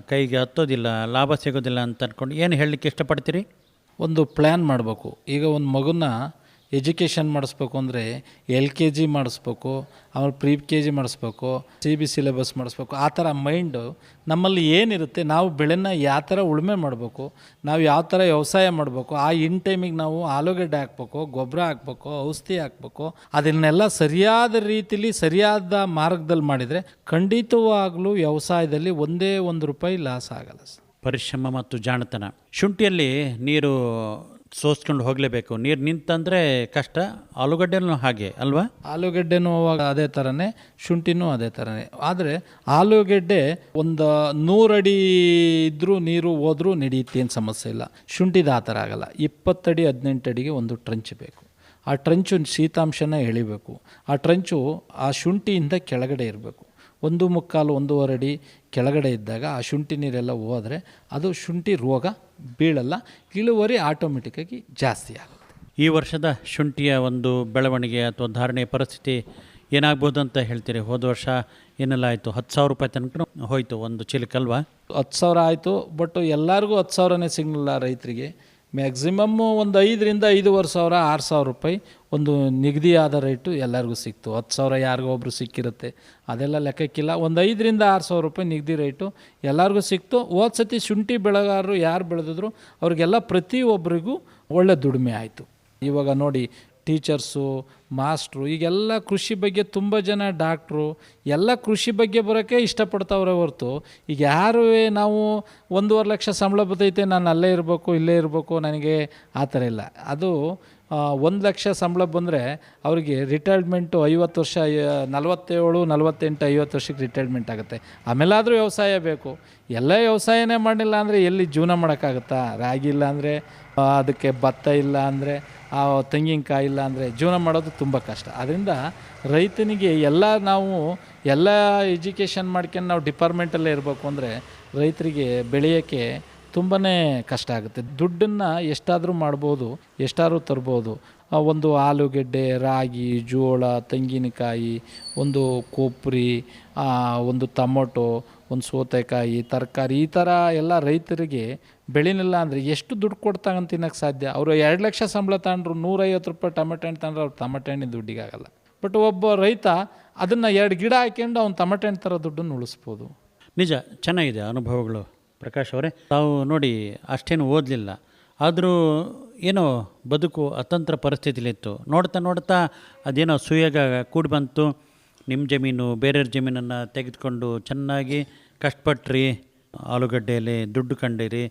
ಕೈಗೆ ಹತ್ತೋದಿಲ್ಲ, ಲಾಭ ಸಿಗೋದಿಲ್ಲ ಅಂತ ಅಂದ್ಕೊಂಡು ಏನು ಹೇಳಲಿಕ್ಕೆ ಇಷ್ಟಪಡ್ತೀರಿ? ಒಂದು ಪ್ಲ್ಯಾನ್ ಮಾಡಬೇಕು. ಈಗ ಒಂದು ಮಗುನ ಎಜುಕೇಷನ್ ಮಾಡಿಸ್ಬೇಕು ಅಂದರೆ ಎಲ್ ಕೆ ಜಿ ಮಾಡಿಸ್ಬೇಕು, ಆಮೇಲೆ ಪ್ರೀ ಕೆ ಜಿ ಮಾಡಿಸ್ಬೇಕು, ಸಿ ಬಿ ಸಿಲೆಬಸ್ ಮಾಡಿಸ್ಬೇಕು, ಆ ಥರ ಮೈಂಡು ನಮ್ಮಲ್ಲಿ ಏನಿರುತ್ತೆ, ನಾವು ಬೆಳೆನ ಯಾವ ಥರ ಉಳುಮೆ ಮಾಡಬೇಕು, ನಾವು ಯಾವ ಥರ ವ್ಯವಸಾಯ ಮಾಡಬೇಕು, ಆ ಇನ್ ಟೈಮಿಗೆ ನಾವು ಆಲೂಗಡ್ಡೆ ಹಾಕ್ಬೇಕು, ಗೊಬ್ಬರ ಹಾಕ್ಬೇಕು, ಔಷಧಿ ಹಾಕ್ಬೇಕು, ಅದನ್ನೆಲ್ಲ ಸರಿಯಾದ ರೀತಿಲಿ, ಸರಿಯಾದ ಮಾರ್ಗದಲ್ಲಿ ಮಾಡಿದರೆ ಖಂಡಿತವಾಗ್ಲೂ ವ್ಯವಸಾಯದಲ್ಲಿ ಒಂದೇ ಒಂದು ರೂಪಾಯಿ ಲಾಸ್ ಆಗಲ್ಲ ಪರಿಶ್ರಮ ಮತ್ತು ಜಾಣತನ. ಶುಂಠಿಯಲ್ಲಿ ನೀರು ಸೋಸ್ಕೊಂಡು ಹೋಗಲೇಬೇಕು. ನೀರು ನಿಂತಂದರೆ ಕಷ್ಟ. ಆಲೂಗಡ್ಡೆನೂ ಹಾಗೆ, ಅಲ್ವಾ? ಆಲೂಗಡ್ಡೆನೂ ಅದೇ ಥರನೇ ಶುಂಠಿನೂ ಅದೇ ಥರನೇ ಆದರೆ ಆಲೂಗೆಡ್ಡೆ ಒಂದು ನೂರಡಿ ಇದ್ದರೂ ನೀರು ಹೋದರೂ ನಡೆಯುತ್ತೆ ಏನು ಸಮಸ್ಯೆ ಇಲ್ಲ. ಶುಂಠಿದ ಆ ಥರ ಆಗಲ್ಲ. ಇಪ್ಪತ್ತಡಿ ಹದಿನೆಂಟು ಅಡಿಗೆ ಒಂದು ಟ್ರಂಚ್ ಬೇಕು. ಆ ಟ್ರಂಚು ಶೀತಾಂಶನ ಎಳಿಬೇಕು. ಆ ಟ್ರಂಚು ಆ ಶುಂಠಿಯಿಂದ ಕೆಳಗಡೆ ಇರಬೇಕು. ಒಂದು ಮುಕ್ಕಾಲು ಒಂದೂವರೆ ಅಡಿ ಕೆಳಗಡೆ ಇದ್ದಾಗ ಆ ಶುಂಠಿ ನೀರೆಲ್ಲ ಹೋದರೆ ಅದು ಶುಂಠಿ ರೋಗ ಬೀಳಲ್ಲ ಇಳುವರಿ ಆಟೋಮೆಟಿಕ್ಕಾಗಿ ಜಾಸ್ತಿ ಆಗುತ್ತೆ. ಈ ವರ್ಷದ ಶುಂಠಿಯ ಒಂದು ಬೆಳವಣಿಗೆ ಅಥವಾ ಧಾರಣೆ ಪರಿಸ್ಥಿತಿ ಏನಾಗ್ಬೋದು ಅಂತ ಹೇಳ್ತೀರಿ? ಹೋದ ವರ್ಷ ಏನೆಲ್ಲ ಆಯಿತು ಹತ್ತು ಸಾವಿರ ರೂಪಾಯಿ ತನಕ ಹೋಯಿತು ಒಂದು ಚಿಲಕಲ್ವಾ ಹತ್ತು ಸಾವಿರ ಆಯಿತು ಬಟ್ ಎಲ್ಲರಿಗೂ ಹತ್ತು ಸಾವಿರನೇ ಸಿಗಲಿಲ್ಲ ರೈತರಿಗೆ. ಮ್ಯಾಕ್ಸಿಮಮ್ಮು ಒಂದು ಐದರಿಂದ ಐದೂವರೆ ಸಾವಿರ ಆರು ಸಾವಿರ ರೂಪಾಯಿ ಒಂದು ನಿಗದಿಯಾದ ರೇಟು ಎಲ್ಲರಿಗೂ ಸಿಕ್ತು. ಹತ್ತು ಸಾವಿರ ಯಾರಿಗೋ ಒಬ್ರು ಸಿಕ್ಕಿರುತ್ತೆ. ಅದೆಲ್ಲ ಲೆಕ್ಕಕ್ಕಿಲ್ಲ. ಒಂದು ಐದರಿಂದ ಆರು ಸಾವಿರ ರೂಪಾಯಿ ನಿಗದಿ ರೇಟು ಎಲ್ಲರಿಗೂ ಸಿಕ್ತು. ಹೋದ ಸತಿ ಶುಂಠಿ ಬೆಳೆಗಾರರು ಯಾರು ಬೆಳೆದಿದ್ರು, ಅವ್ರಿಗೆಲ್ಲ ಪ್ರತಿಯೊಬ್ಬರಿಗೂ ಒಳ್ಳೆ ದುಡಿಮೆ ಆಯಿತು. ಇವಾಗ ನೋಡಿ, ಟೀಚರ್ಸು, ಮಾಸ್ಟ್ರು, ಈಗೆಲ್ಲ ಕೃಷಿ ಬಗ್ಗೆ ತುಂಬ ಜನ ಡಾಕ್ಟ್ರು, ಎಲ್ಲ ಕೃಷಿ ಬಗ್ಗೆ ಬರೋಕ್ಕೆ ಇಷ್ಟಪಡ್ತಾವ್ರೆ ಹೊರತು, ಈಗ ಯಾರು ನಾವು ಒಂದೂವರೆ ಲಕ್ಷ ಸಂಬಳ ಬರ್ತೈತೆ, ನಾನು ಅಲ್ಲೇ ಇರಬೇಕು, ಇಲ್ಲೇ ಇರಬೇಕು, ನನಗೆ ಆ ಥರ ಇಲ್ಲ. ಅದು ಒಂದು ಲಕ್ಷ ಸಂಬಳ ಬಂದರೆ ಅವರಿಗೆ ರಿಟೈರ್ಮೆಂಟು ಐವತ್ತು ವರ್ಷ ನಲವತ್ತೇಳು, ನಲವತ್ತೆಂಟು, ಐವತ್ತು ವರ್ಷಕ್ಕೆ ರಿಟೈರ್ಮೆಂಟ್ ಆಗುತ್ತೆ. ಆಮೇಲಾದರೂ ವ್ಯವಸಾಯ ಬೇಕು. ಎಲ್ಲ ವ್ಯವಸಾಯನೇ ಮಾಡಿಲ್ಲ ಅಂದರೆ ಎಲ್ಲಿ ಜೀವನ ಮಾಡೋಕ್ಕಾಗುತ್ತಾ? ರಾಗಿ ಇಲ್ಲ ಅಂದರೆ ಅದಕ್ಕೆ ಭತ್ತ ಇಲ್ಲ ಅಂದರೆ ತೆಂಗಿನಕಾಯಿ ಇಲ್ಲ ಅಂದರೆ ಜೀವನ ಮಾಡೋದು ತುಂಬ ಕಷ್ಟ. ಅದರಿಂದ ರೈತನಿಗೆ ಎಲ್ಲ ನಾವು, ಎಲ್ಲ ಎಜುಕೇಷನ್ ಮಾಡ್ಕೊಂಡು ನಾವು ಡಿಪಾರ್ಟ್ಮೆಂಟಲ್ಲೇ ಇರಬೇಕು ಅಂದರೆ ರೈತರಿಗೆ ಬೆಳೆಯೋಕ್ಕೆ ತುಂಬಾ ಕಷ್ಟ ಆಗುತ್ತೆ. ದುಡ್ಡನ್ನು ಎಷ್ಟಾದರೂ ಮಾಡ್ಬೋದು, ಎಷ್ಟಾದರೂ ತರ್ಬೋದು. ಒಂದು ಆಲೂಗೆಡ್ಡೆ, ರಾಗಿ, ಜೋಳ, ತೆಂಗಿನಕಾಯಿ, ಒಂದು ಕೊಬ್ಬರಿ ಒಂದು ಟೊಮೊಟೊ, ಒಂದು ಸೌತೆಕಾಯಿ, ತರಕಾರಿ ಈ ಥರ ಎಲ್ಲ ರೈತರಿಗೆ ಬೆಳಿಲಿಲ್ಲ ಅಂದರೆ ಎಷ್ಟು ದುಡ್ಡು ಕೊಡ್ತಾಗಂತ ತಿನ್ನೋಕ್ಕೆ ಸಾಧ್ಯ? ಅವರು ಎರಡು ಲಕ್ಷ ಸಂಬಳ ತಗೊಂಡ್ರು ನೂರೈವತ್ತು ರೂಪಾಯಿ ಟಮಟೆ ಹಣ್ಣು ತಗೊಂಡ್ರೆ ಅವ್ರು ಟಮಟೆ ಹಣ್ಣಿನ ದುಡ್ಡಿಗಾಗಲ್ಲ ಬಟ್ ಒಬ್ಬ ರೈತ ಅದನ್ನು ಎರಡು ಗಿಡ ಹಾಕ್ಕೊಂಡು ಅವ್ನು ಟೊಮೆಟೊ ಹಣ್ಣು ಥರ ದುಡ್ಡನ್ನು ಉಳಿಸ್ಬೋದು. ನಿಜ, ಚೆನ್ನಾಗಿದೆ ಅನುಭವಗಳು. ಪ್ರಕಾಶ್ ಅವರೇ, ತಾವು ನೋಡಿ ಅಷ್ಟೇನು ಓದಲಿಲ್ಲ. ಆದರೂ ಏನೋ ಬದುಕು ಅತಂತ್ರ ಪರಿಸ್ಥಿತಿಲಿತ್ತು. ನೋಡ್ತಾ ನೋಡ್ತಾ ಅದೇನೋ ಸುಯೋಗ ಕೂಡಿ ಬಂತು. ನಿಮ್ಮ ಜಮೀನು, ಬೇರೆಯವ್ರ ಜಮೀನನ್ನು ತೆಗೆದುಕೊಂಡು ಚೆನ್ನಾಗಿ ಕಷ್ಟಪಟ್ರಿ, ಆಲೂಗಡ್ಡೆಯಲ್ಲಿ ದುಡ್ಡು ಕಂಡಿರಿ,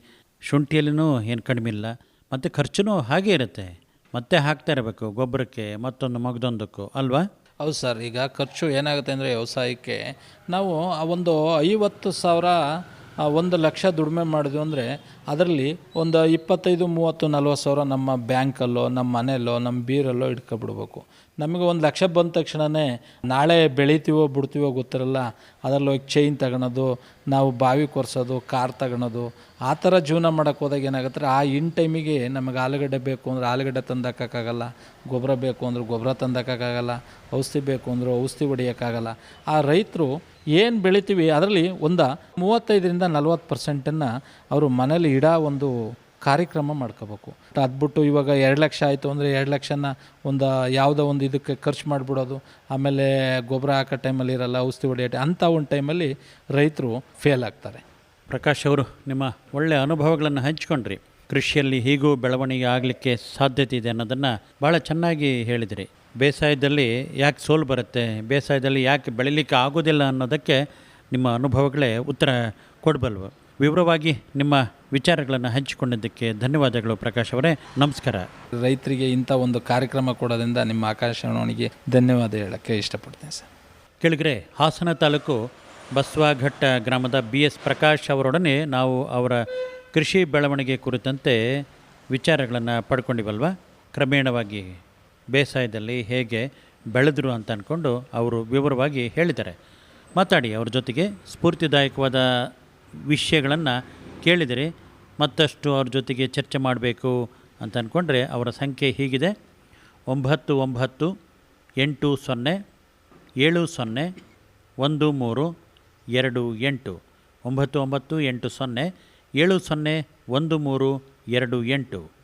ಶುಂಠಿಯಲ್ಲಿನೂ ಏನು ಕಡಿಮೆ ಇಲ್ಲ ಮತ್ತು ಖರ್ಚುನೂ ಹಾಗೇ ಇರುತ್ತೆ. ಮತ್ತೆ ಹಾಕ್ತಾ ಇರಬೇಕು ಗೊಬ್ಬರಕ್ಕೆ, ಮತ್ತೊಂದು ಮಗದೊಂದಕ್ಕೂ, ಅಲ್ವಾ? ಹೌದು ಸರ್, ಈಗ ಖರ್ಚು ಏನಾಗುತ್ತೆ ಅಂದರೆ ವ್ಯವಸಾಯಕ್ಕೆ ನಾವು ಒಂದು ಐವತ್ತು ಸಾವಿರ ಒಂದು ಲಕ್ಷ ದುಡಿಮೆ ಮಾಡಿದ್ವಿ ಅಂದರೆ ಅದರಲ್ಲಿ ಒಂದು ಇಪ್ಪತ್ತೈದು, ಮೂವತ್ತು, ನಲ್ವತ್ತು ಸಾವಿರ ನಮ್ಮ ಬ್ಯಾಂಕಲ್ಲೋ, ನಮ್ಮ ಮನೆಯಲ್ಲೋ, ನಮ್ಮ ಬೀರಲ್ಲೋ ಇಟ್ಕೊಬಿಡ್ಬೇಕು. ನಮಗೆ ಒಂದು ಲಕ್ಷ ಬಂದ ತಕ್ಷಣವೇ ನಾಳೆ ಬೆಳಿತೀವೋ, ಬಿಡ್ತೀವೋ ಗೊತ್ತಿರಲ್ಲ. ಅದರಲ್ಲಿ ಹೋಗಿ ಚೈನ್ ತಗೊಳೋದು, ನಾವು ಬಾವಿ ಕೊರೆಸೋದು ಕಾರ್ ತಗೊಳೋದು, ಆ ಥರ ಜೀವನ ಮಾಡೋಕ್ಕೆ ಹೋದಾಗ ಏನಾಗುತ್ತೆ? ಆ ಇನ್ ಟೈಮಿಗೆ ನಮಗೆ ಆಲೂಗಡ್ಡೆ ಬೇಕು ಅಂದರೆ ಆಲೂಗಡ್ಡೆ ತಂದಾಕೋಕ್ಕಾಗಲ್ಲ ಗೊಬ್ಬರ ಬೇಕು ಅಂದರೆ ಗೊಬ್ಬರ ತಂದಕ್ಕಾಗಲ್ಲ. ಔಷಧಿ ಬೇಕು ಅಂದ್ರೆ ಔಷಧಿ ಹೊಡಿಯೋಕ್ಕಾಗಲ್ಲ. ಆ ರೈತರು ಏನು ಬೆಳಿತೀವಿ? ಅದರಲ್ಲಿ ಒಂದು, ಮೂವತ್ತೈದರಿಂದ ನಲ್ವತ್ತು ಪರ್ಸೆಂಟನ್ನು ಅವರು ಮನೇಲಿ ಇಡೋ ಒಂದು ಕಾರ್ಯಕ್ರಮ ಮಾಡ್ಕೋಬೇಕು. ಅದ್ಬಿಟ್ಟು ಇವಾಗ ಎರಡು ಲಕ್ಷ ಆಯಿತು ಅಂದರೆ ಎರಡು ಲಕ್ಷನ ಒಂದು ಯಾವುದೋ ಒಂದು ಇದಕ್ಕೆ ಖರ್ಚು ಮಾಡಿಬಿಡೋದು, ಆಮೇಲೆ ಗೊಬ್ಬರ ಹಾಕೋ ಟೈಮಲ್ಲಿ ಇರಲ್ಲ, ಔಷಧಿ ಹೊಡೆಯೋ ಅಂಥ ಒಂದು ಟೈಮಲ್ಲಿ ರೈತರು ಫೇಲ್ ಆಗ್ತಾರೆ. ಪ್ರಕಾಶ್ ಅವರು, ನಿಮ್ಮ ಒಳ್ಳೆಯ ಅನುಭವಗಳನ್ನು ಹಂಚಿಕೊಂಡ್ರಿ. ಕೃಷಿಯಲ್ಲಿ ಹೀಗೂ ಬೆಳವಣಿಗೆ ಆಗಲಿಕ್ಕೆ ಸಾಧ್ಯತೆ ಇದೆ ಅನ್ನೋದನ್ನು ಭಾಳ ಚೆನ್ನಾಗಿ ಹೇಳಿದಿರಿ. ಬೇಸಾಯದಲ್ಲಿ ಯಾಕೆ ಸೋಲು ಬರುತ್ತೆ, ಬೇಸಾಯದಲ್ಲಿ ಯಾಕೆ ಬೆಳಿಲಿಕ್ಕೆ ಆಗೋದಿಲ್ಲ ಅನ್ನೋದಕ್ಕೆ ನಿಮ್ಮ ಅನುಭವಗಳೇ ಉತ್ತರ ಕೊಡಬಲ್ವು. ವಿವರವಾಗಿ ನಿಮ್ಮ ವಿಚಾರಗಳನ್ನು ಹಂಚಿಕೊಂಡಿದ್ದಕ್ಕೆ ಧನ್ಯವಾದಗಳು ಪ್ರಕಾಶ್ ಅವರೇ. ನಮಸ್ಕಾರ. ರೈತರಿಗೆ ಇಂಥ ಒಂದು ಕಾರ್ಯಕ್ರಮ ಕೊಡೋದ್ರಿಂದ ನಿಮ್ಮ ಆಕಾಶವಾಣಿಗೆ ಧನ್ಯವಾದ ಹೇಳೋಕ್ಕೆ ಇಷ್ಟಪಡ್ತೀನಿ ಸರ್. ಕೆಳಗರೆ ಹಾಸನ ತಾಲೂಕು ಬಸವಾಘಟ್ಟ ಗ್ರಾಮದ ಬಿ ಎಸ್ ಪ್ರಕಾಶ್ ಅವರೊಡನೆ ನಾವು ಅವರ ಕೃಷಿ ಬೆಳವಣಿಗೆ ಕುರಿತಂತೆ ವಿಚಾರಗಳನ್ನು ಪಡ್ಕೊಂಡಿವಲ್ವ? ಕ್ರಮೇಣವಾಗಿ ಬೇಸಾಯದಲ್ಲಿ ಹೇಗೆ ಬೆಳೆದರು ಅಂತ ಅಂದ್ಕೊಂಡು ಅವರು ವಿವರವಾಗಿ ಹೇಳಿದ್ದಾರೆ. ಮಾತಾಡಿ ಅವ್ರ ಜೊತೆಗೆ ಸ್ಫೂರ್ತಿದಾಯಕವಾದ ವಿಷಯಗಳನ್ನು ಕೇಳಿದರೆ ಮತ್ತಷ್ಟು ಅವ್ರ ಜೊತೆಗೆ ಚರ್ಚೆ ಮಾಡಬೇಕು ಅಂತ ಅಂದ್ಕೊಂಡ್ರೆ ಅವರ ಸಂಖ್ಯೆ ಹೀಗಿದೆ. ಒಂಬತ್ತು ಒಂಬತ್ತು ಎಂಟು ಸೊನ್ನೆ ಏಳು ಸೊನ್ನೆ ಒಂದು ಮೂರು ಎರಡು ಎಂಟು. ಒಂಬತ್ತು ಒಂಬತ್ತು ಎಂಟು ಸೊನ್ನೆ ಏಳು ಸೊನ್ನೆ ಒಂದು ಮೂರು ಎರಡು ಎಂಟು.